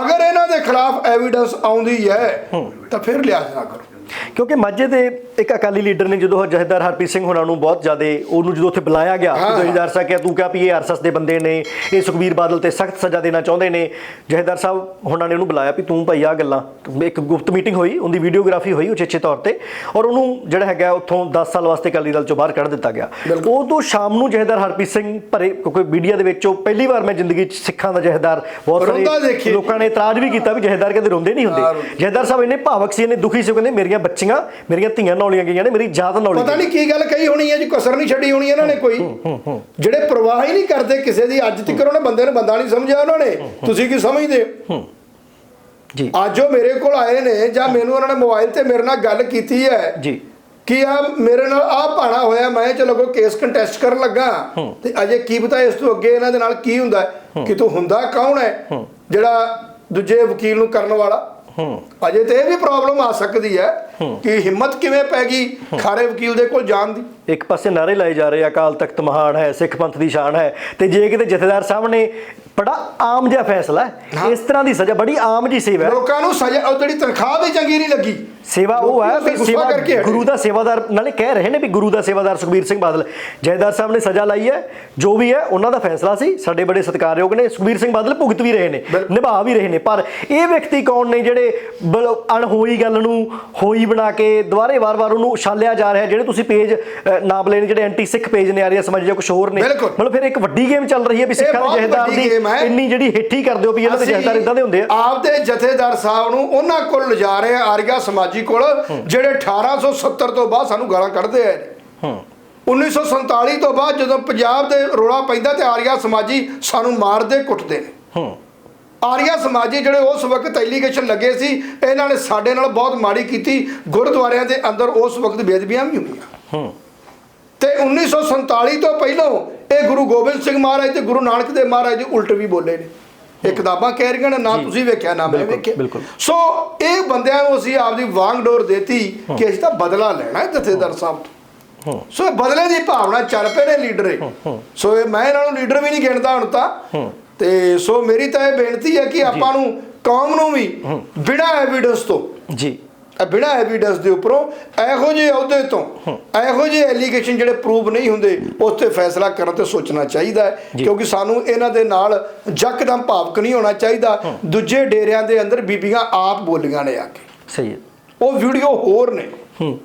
ਅਗਰ ਇਹਨਾਂ ਦੇ ਖਿਲਾਫ ਐਵੀਡੈਂਸ ਆਉਂਦੀ ਹੈ। ਤਾਂ ਫਿਰ ਲਿਆਜ਼ ਨਾ ਕਰੋ। ਕਿਉਂਕਿ ਮਾਝੇ ਦੇ ਇੱਕ ਅਕਾਲੀ ਲੀਡਰ ਨੇ ਜਦੋਂ ਜਹੇਦਾਰ ਹਰਪ੍ਰੀਤ ਸਿੰਘ ਹੋਣਾ ਨੂੰ ਬਹੁਤ ਜ਼ਿਆਦਾ ਉਹਨੂੰ ਜਦੋਂ ਉੱਥੇ ਬੁਲਾਇਆ ਗਿਆ ਜਹੇਦਾਰ ਸਾਹਿਬ ਕਿਹਾ ਤੂੰ ਕਿਹਾ ਵੀ ਇਹ ਆਰਐਸਐਸ ਦੇ ਬੰਦੇ ਨੇ ਇਹ ਸੁਖਬੀਰ ਬਾਦਲ ਤੇ ਸਖਤ ਸਜ਼ਾ ਦੇਣਾ ਚਾਹੁੰਦੇ ਨੇ ਜਹੇਦਾਰ ਸਾਹਿਬ ਹੋਣਾ ਨੇ ਉਹਨੂੰ ਬੁਲਾਇਆ ਵੀ ਤੂੰ ਭਾਈ ਆ ਗੱਲਾਂ ਇੱਕ ਗੁਪਤ ਮੀਟਿੰਗ ਹੋਈ ਉਹਦੀ ਵੀਡੀਓਗ੍ਰਾਫੀ ਹੋਈ ਉਚੇਚੇ ਤੌਰ ਤੇ ਔਰ ਉਹਨੂੰ ਜਿਹੜਾ ਹੈਗਾ ਉੱਥੋਂ 10 ਸਾਲ ਵਾਸਤੇ ਅਕਾਲੀ ਦਲ ਚੋਂ ਬਾਹਰ ਕੱਢ ਦਿੱਤਾ ਗਿਆ। ਉਹ ਤੋਂ ਸ਼ਾਮ ਨੂੰ ਜਹੇਦਾਰ ਹਰਪ੍ਰੀਤ ਸਿੰਘ ਭਰੇ ਕਿਉਂਕਿ ਮੀਡੀਆ ਦੇ ਵਿੱਚ ਪਹਿਲੀ ਵਾਰ ਮੈਂ ਜ਼ਿੰਦਗੀ 'ਚ ਸਿੱਖਾਂ ਦਾ ਜਹੇਦਾਰ ਬਹੁਤ ਸਾਰੇ। ਲੋਕਾਂ ਨੇ ਇਤਰਾਜ਼ ਵੀ ਕੀਤਾ ਵੀ ਜਹੇਦਾਰ ਕਹਿੰਦੇ ਰੋਂਦੇ ਨਹੀਂ ਹੁੰਦੇ ਰੋਂਦੇ। ਜਹੇਦਾਰ ਸਾਹਿਬ ਇੰਨੇ ਭਾਵਕ ਸੀ ਇੰਨੇ ਦੁਖੀ ਸੀ ਕਹਿੰਦੇ ਮੇਰੀਆਂ ਬੱਚੀਆਂ ਮੇਰੀਆਂ ਧੀਆਂ ਨੌਲੀਆਂ ਗਈਆਂ ਨੇ ਮੇਰੀ ਜਾਤ ਨੌਲੀ ਪਤਾ ਨਹੀਂ ਕੀ ਗੱਲ ਕਹੀ ਹੋਣੀ ਹੈ ਜੀ ਕਸਰ ਨਹੀਂ ਛੱਡੀ ਹੋਣੀ ਇਹਨਾਂ ਨੇ ਕੋਈ। ਜਿਹੜੇ ਪ੍ਰਵਾਹ ਹੀ ਨਹੀਂ ਕਰਦੇ ਕਿਸੇ ਦੀ ਅੱਜ ਤੱਕ ਉਹਨੇ ਬੰਦੇ ਨੂੰ ਬੰਦਾ ਨਹੀਂ ਸਮਝਿਆ ਉਹਨਾਂ ਨੇ। ਤੁਸੀਂ ਕੀ ਸਮਝਦੇ ਹੋ? ਜੀ। ਅੱਜ ਉਹ ਮੇਰੇ ਕੋਲ ਆਏ ਨੇ ਜਾਂ ਮੈਨੂੰ ਉਹਨਾਂ ਨੇ ਮੋਬਾਈਲ ਤੇ ਮੇਰੇ ਨਾਲ ਗੱਲ ਕੀਤੀ ਹੈ। ਜੀ। ਕਿ ਆ ਮੇਰੇ ਨਾਲ ਆ ਭਾਣਾ ਹੋਇਆ ਮੈਂ ਚਲੋ ਕੋਈ ਕੇਸ ਕੰਟੈਸਟ ਕਰਨ ਲੱਗਾ। ਤੇ ਅਜੇ ਕੀ ਪਤਾ ਇਸ ਤੋਂ ਅੱਗੇ ਇਹਨਾਂ ਦੇ ਨਾਲ ਕੀ ਹੁੰਦਾ ਕਿ ਤੂੰ ਹੁੰਦਾ ਕੌਣ ਹੈ। ਜਿਹੜਾ ਦੂਜੇ ਵਕੀਲ ਨੂੰ ਕਰਨ ਵਾਲਾ। ਅਜੇ ਤੇ ਇਹ ਵੀ ਪ੍ਰੋਬਲਮ ਆ ਸਕਦੀ ਹੈ ਕਿ ਹਿੰਮਤ ਕਿਵੇਂ ਪੈ ਗਈ ਖਾਰੇ ਵਕੀਲ ਦੇ ਕੋਲ ਜਾਣ ਦੀ? ਇੱਕ ਪਾਸੇ ਨਾਰੇ ਲਾਏ ਜਾ ਰਹੇ ਆ, ਅਕਾਲ ਤਖਤ ਮਹਾਨ ਹੈ ਸਿੱਖ ਪੰਥ ਦੀ ਸ਼ਾਨ ਹੈ ਤੇ ਜੇ ਕਿਤੇ ਜਥੇਦਾਰ ਸਾਹਿਬ ਨੇ ਬੜਾ ਆਮ ਜਿਹਾ ਫੈਸਲਾ ਹੈ ਇਸ ਤਰ੍ਹਾਂ ਦੀ ਸਜ਼ਾ ਬੜੀ ਆਮ ਜੀ ਸੇਵਾ ਹੈ ਲੋਕਾਂ ਨੂੰ ਸਜ਼ਾ ਉਹ ਜਿਹੜੀ ਤਨਖਾਹ ਵੀ ਚੰਗੀ ਨਹੀਂ ਲੱਗੀ ਸੇਵਾ ਉਹ ਹੈ ਵੀ ਸੇਵਾ ਕਰਕੇ। ਗੁਰੂ ਦਾ ਸੇਵਾਦਾਰ ਨਾਲੇ ਕਹਿ ਰਹੇ ਨੇ ਵੀ ਗੁਰੂ ਦਾ ਸੇਵਾਦਾਰ ਸੁਖਬੀਰ ਸਿੰਘ ਬਾਦਲ ਜੈਦਾਰ ਸਾਹਿਬ ਨੇ ਸਜ਼ਾ ਲਾਈ ਹੈ ਜੋ ਵੀ ਹੈ ਉਹਨਾਂ ਦਾ ਫੈਸਲਾ ਸੀ ਸਾਡੇ ਬੜੇ ਸਤਿਕਾਰਯੋਗ ਨੇ ਸੁਖਬੀਰ ਸਿੰਘ ਬਾਦਲ ਭੁਗਤ ਵੀ ਰਹੇ ਨੇ। ਨਿਭਾ ਵੀ ਰਹੇ ਨੇ ਪਰ ਇਹ ਵਿਅਕਤੀ ਕੌਣ ਨੇ ਜਿਹੜੇ ਅਣਹੋਈ ਗੱਲ ਨੂੰ ਹੋਈ ਬਣਾ ਕੇ ਦੁਬਾਰੇ ਵਾਰ-ਵਾਰ ਉਹਨੂੰ ਉਛਾਲਿਆ ਜਾ ਰਿਹਾ ਜਿਹੜੇ ਤੁਸੀਂ ਪੇਜ ਨਾਮ ਲੈਣੇ ਜਿਹੜੇ ਐਂਟੀ ਸਿੱਖ ਪੇਜ ਨੇ ਆਰੀਆ ਸਮਾਜ ਜਾਂ ਕੁਝ ਹੋਰ ਨੇ। ਮਤਲਬ ਫਿਰ ਇੱਕ ਵੱਡੀ ਗੇਮ ਚੱਲ ਰਹੀ ਹੈ ਵੀ ਸਿੱਖਾਂ ਦੇ ਜਹੇਦਾਰ ਦੀ। ਇੰਨੀ ਜਿਹੜੀ ਹੇਠੀ ਕਰਦੇ ਹੋ ਵੀ ਇਹਨਾਂ ਦੇ ਜਹੇਦਾਰ ਇਦਾਂ ਦੇ ਹੁੰਦੇ ਆ। ਆਪਦੇ ਜਥੇਦਾਰ ਸਾਹਿਬ ਨੂੰ ਉਹਨਾਂ ਕੋਲ ਲਿਜਾ ਰਹੇ ਆ ਆਰੀਆ ਸਮਾਜੀ ਕੋਲ ਜਿਹੜੇ 1870 ਤੋਂ ਬਾਅਦ ਸਾਨੂੰ ਗਾਲਾਂ ਕੱਢਦੇ ਨੇ। ਹੂੰ। 1947 ਤੋਂ ਬਾਅਦ ਜਦੋਂ ਪੰਜਾਬ ਦੇ ਰੋਲਾ ਪੈਂਦਾ ਤੇ ਆਰੀਆ ਸਮਾਜੀ ਸਾਨੂੰ ਮਾਰਦੇ ਕੁੱਟਦੇ ਨੇ। ਹੂੰ। ਆਰੀਆ ਸਮਾਜੀ ਜਿਹੜੇ ਉਸ ਵਕਤ ਐਲੀਗੇਸ਼ਨ ਲੱਗੇ ਸੀ ਇਹਨਾਂ ਨੇ ਸਾਡੇ ਨਾਲ ਬਹੁਤ ਮਾੜੀ ਕੀਤੀ ਗੁਰਦੁਆਰਿਆਂ ਦੇ ਅੰਦਰ ਉਸ ਵਕਤ ਬੇਦਬੀਆਂ ਵੀ ਹੋਈਆਂ ਹੂੰ। ਤੇ 1947 ਤੋਂ ਪਹਿਲਾਂ ਇਹ ਗੁਰੂ ਗੋਬਿੰਦ ਸਿੰਘ ਮਹਾਰਾਜ ਤੇ ਗੁਰੂ ਨਾਨਕ ਦੇਵ ਮਹਾਰਾਜ ਦੇ ਉਲਟ ਵੀ ਬੋਲੇ ਨੇ। ਇਹ ਕਿਤਾਬਾਂ ਕਹਿ ਰਹੀਆਂ ਨੇ ਨਾ ਤੁਸੀਂ ਵੇਖਿਆ ਨਾ ਮੈਂ ਵੇਖਿਆ। ਸੋ ਇਹ ਬੰਦਿਆਂ ਨੂੰ ਅਸੀਂ ਆਪਦੀ ਵਾਂਗ ਡੋਰ ਦੇਤੀ ਕਿ ਅਸੀਂ ਤਾਂ ਬਦਲਾ ਲੈਣਾ ਹੈ ਜਥੇਦਾਰ ਸਾਹਿਬ ਤੋਂ। ਸੋ ਇਹ ਬਦਲੇ ਦੀ ਭਾਵਨਾ ਚੱਲ ਪਏ ਨੇ ਲੀਡਰ। ਸੋ ਇਹ ਮੈਂ ਇਹਨਾਂ ਨੂੰ ਲੀਡਰ ਵੀ ਨਹੀਂ ਗਿਣਦਾ ਹੁਣ ਤਾਂ। ਤੇ ਸੋ ਮੇਰੀ ਤਾਂ ਇਹ ਬੇਨਤੀ ਹੈ ਕਿ ਆਪਾਂ ਨੂੰ ਕੌਮ ਨੂੰ ਵੀ ਬਿਨਾਂ ਐਵੀਡੈਂਸ ਤੋਂ ਜੀ। ਬਿਨਾਂ ਐਵੀਡੈਂਸ ਦੇ ਉੱਪਰੋਂ ਇਹੋ ਜਿਹੇ ਅਹੁਦੇ ਤੋਂ ਇਹੋ ਜਿਹੇ ਐਲੀਗੇਸ਼ਨ ਜਿਹੜੇ ਪ੍ਰੂਵ ਨਹੀਂ ਹੁੰਦੇ ਉਸ ਤੇ ਫੈਸਲਾ ਕਰਨ ਤੇ ਸੋਚਣਾ ਚਾਹੀਦਾ ਹੈ। ਕਿਉਂਕਿ ਸਾਨੂੰ ਇਹਨਾਂ ਦੇ ਨਾਲ ਜੱਕਦਮ ਭਾਵਕ ਨਹੀਂ ਹੋਣਾ ਚਾਹੀਦਾ। ਦੂਜੇ ਡੇਰਿਆਂ ਦੇ ਅੰਦਰ ਬੀਬੀਆਂ ਆਪ ਬੋਲੀਆਂ ਨੇ ਆ ਕੇ। ਸਹੀ ਹੈ। ਉਹ ਵੀਡੀਓ ਹੋਰ ਨੇ। ਹੂੰ।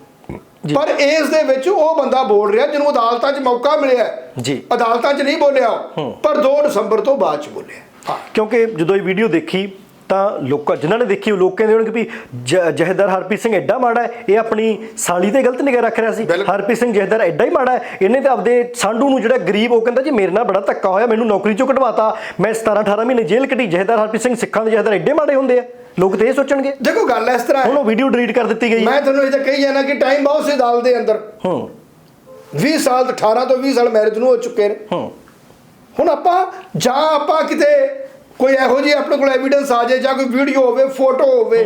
ਪਰ ਇਸ ਦੇ ਵਿੱਚ ਉਹ ਬੰਦਾ ਬੋਲ ਰਿਹਾ ਜਿਹਨੂੰ ਅਦਾਲਤਾਂ 'ਚ ਮੌਕਾ ਮਿਲਿਆ। ਜੀ। ਅਦਾਲਤਾਂ 'ਚ ਨਹੀਂ ਬੋਲਿਆ। ਪਰ 2 ਦਸੰਬਰ ਤੋਂ ਬਾਅਦ 'ਚ ਬੋਲਿਆ। ਕਿਉਂਕਿ ਜਦੋਂ ਇਹ ਵੀਡੀਓ ਦੇਖੀ ਤਾਂ ਲੋਕਾਂ ਜਿਨ੍ਹਾਂ ਨੇ ਦੇਖੀ ਉਹ ਲੋਕ ਕਹਿੰਦੇ ਹੋਣਗੇ ਵੀ ਜਹੇਦਾਰ ਹਰਪ੍ਰੀਤ ਸਿੰਘ ਐਡਾ ਮਾੜਾ ਹੈ ਇਹ ਆਪਣੀ ਸਾਲੀ ਤੇ ਗਲਤ ਨਿਗਾਹ ਰੱਖ ਰਿਹਾ ਸੀ। ਹਰਪ੍ਰੀਤ ਸਿੰਘ ਜਹੇਦਾਰ ਐਡਾ ਹੀ ਮਾੜਾ ਹੈ ਇਹਨੇ ਤਾਂ ਆਪਦੇ ਸਾਂਢੂ ਨੂੰ ਜਿਹੜਾ ਗਰੀਬ ਉਹ ਕਹਿੰਦਾ ਜੀ ਮੇਰੇ ਨਾਲ ਬੜਾ ਧੱਕਾ ਹੋਇਆ ਮੈਨੂੰ ਨੌਕਰੀ ਚੋਂ ਕਢਵਾਤਾ ਮੈਂ 17 18 ਮਹੀਨੇ ਜੇਲ੍ਹ ਕੱਟੀ ਜਹੇਦਾਰ ਹਰਪ੍ਰੀਤ ਸਿੰਘ ਸਿੱਖਾਂ ਦੇ ਜਹੇਦਾਰ ਐਡੇ ਮਾੜੇ ਹੁੰਦੇ ਆ ਲੋਕ ਤੇ ਇਹ ਸੋਚਣਗੇ। ਦੇਖੋ ਗੱਲ ਇਸ ਤਰ੍ਹਾਂ ਹੁਣ ਉਹ ਵੀਡੀਓ ਡਿਲੀਟ ਕਰ ਦਿੱਤੀ ਗਈ ਮੈਂ ਤੁਹਾਨੂੰ ਇਹ ਤਾਂ ਕਹੀ ਜਾਣਾ ਕਿ ਟਾਈਮ ਬਹੁਤ ਸੀ ਅਦਾਲਤ ਦੇ ਅੰਦਰ। ਹੂੰ। 20 ਸਾਲ ਤੋਂ 18 ਤੋਂ 20 ਸਾਲ ਮੈਰਿਜ ਨੂੰ ਹੋ ਚੁੱਕੇ ਨੇ। ਹੂੰ। ਹੁਣ ਆਪਾਂ ਜਾਂ ਆਪਾਂ ਕਿਤੇ ਕੋਈ ਇਹੋ ਜਿਹੀ ਆਪਣੇ ਕੋਲ ਐਵੀਡੈਂਸ ਆ ਜਾਏ ਜਾਂ ਕੋਈ ਵੀਡੀਓ ਹੋਵੇ ਫੋਟੋ ਹੋਵੇ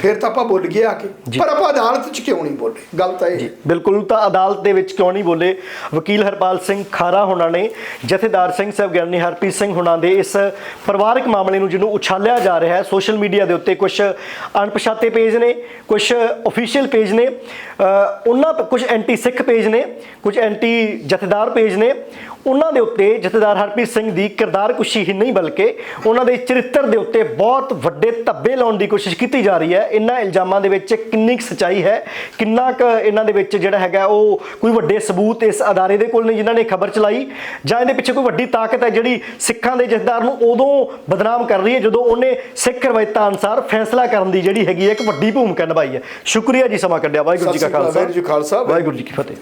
ਫਿਰ ਤਾਂ ਆਪਾਂ ਬੋਲ ਗਏ ਆ ਕੇ। ਪਰ ਆਪਾਂ ਅਦਾਲਤ 'ਚ ਕਿਉਂ ਨਹੀਂ ਬੋਲੇ ਗੱਲ ਤਾਂ ਇਹ। ਬਿਲਕੁਲ ਤਾਂ ਅਦਾਲਤ ਦੇ ਵਿੱਚ ਕਿਉਂ ਨਹੀਂ ਬੋਲੇ ਵਕੀਲ ਹਰਪਾਲ ਸਿੰਘ ਖਾਰਾ ਹੋਣਾ ਨੇ ਜਥੇਦਾਰ ਸਿੰਘ ਸਾਹਿਬ ਗਿਆਨੀ ਹਰਪ੍ਰੀਤ ਸਿੰਘ ਹੋਣਾ ਦੇ ਇਸ ਪਰਿਵਾਰਕ ਮਾਮਲੇ ਨੂੰ ਜਿਹਨੂੰ ਉਛਾਲਿਆ ਜਾ ਰਿਹਾ ਹੈ ਸੋਸ਼ਲ ਮੀਡੀਆ ਦੇ ਉੱਤੇ ਕੁਝ ਅਣਪਛਾਤੇ ਪੇਜ ਨੇ ਕੁਝ ਅਫੀਸ਼ੀਅਲ ਪੇਜ ਨੇ ਉਹਨਾਂ ਕੁਝ ਐਂਟੀ ਸਿੱਖ ਪੇਜ ਨੇ ਕੁਝ ਐਂਟੀ ਜਥੇਦਾਰ ਪੇਜ ਨੇ ਉਹਨਾਂ ਦੇ ਉੱਤੇ ਜਥੇਦਾਰ ਹਰਪ੍ਰੀਤ ਸਿੰਘ ਦੀ ਕਿਰਦਾਰ ਕੁਸ਼ੀ ਹੀ ਨਹੀਂ ਬਲਕਿ ਉਹਨਾਂ ਦੇ ਚਰਿੱਤਰ ਦੇ ਉੱਤੇ ਬਹੁਤ ਵੱਡੇ ਧੱਬੇ ਲਾਉਣ ਦੀ ਕੋਸ਼ਿਸ਼ ਕੀਤੀ ਜਾ ਰਹੀ ਹੈ। ਇਹਨਾਂ ਇਲਜ਼ਾਮਾਂ ਦੇ ਵਿੱਚ ਕਿੰਨੀ ਕੁ ਸਚਾਈ ਹੈ ਕਿੰਨਾ ਕੁ ਇਹਨਾਂ ਦੇ ਵਿੱਚ ਜਿਹੜਾ ਹੈਗਾ ਉਹ ਕੋਈ ਵੱਡੇ ਸਬੂਤ ਇਸ ਅਦਾਰੇ ਦੇ ਕੋਲ ਨਹੀਂ ਜਿਨ੍ਹਾਂ ਨੇ ਖਬਰ ਚਲਾਈ ਜਾਂ ਇਹਦੇ ਪਿੱਛੇ ਕੋਈ ਵੱਡੀ ਤਾਕਤ ਹੈ ਜਿਹੜੀ ਸਿੱਖਾਂ ਦੇ ਜਥੇਦਾਰ ਨੂੰ ਉਦੋਂ ਬਦਨਾਮ ਕਰ ਰਹੀ ਹੈ ਜਦੋਂ ਉਹਨੇ ਸਿੱਖ ਰਵਾਇਤਾਂ ਅਨੁਸਾਰ ਫੈਸਲਾ ਕਰਨ ਦੀ ਜਿਹੜੀ ਹੈਗੀ ਹੈ ਇੱਕ ਵੱਡੀ ਭੂਮਿਕਾ ਨਿਭਾਈ ਹੈ। ਸ਼ੁਕਰੀਆ ਜੀ ਸਮਾਂ ਕੱਢਿਆ। ਵਾਹਿਗੁਰੂ ਜੀ ਕਾ ਖਾਲਸਾ, ਵਾਹਿਗੁਰੂ ਜੀ ਕੀ ਫਤਿਹ।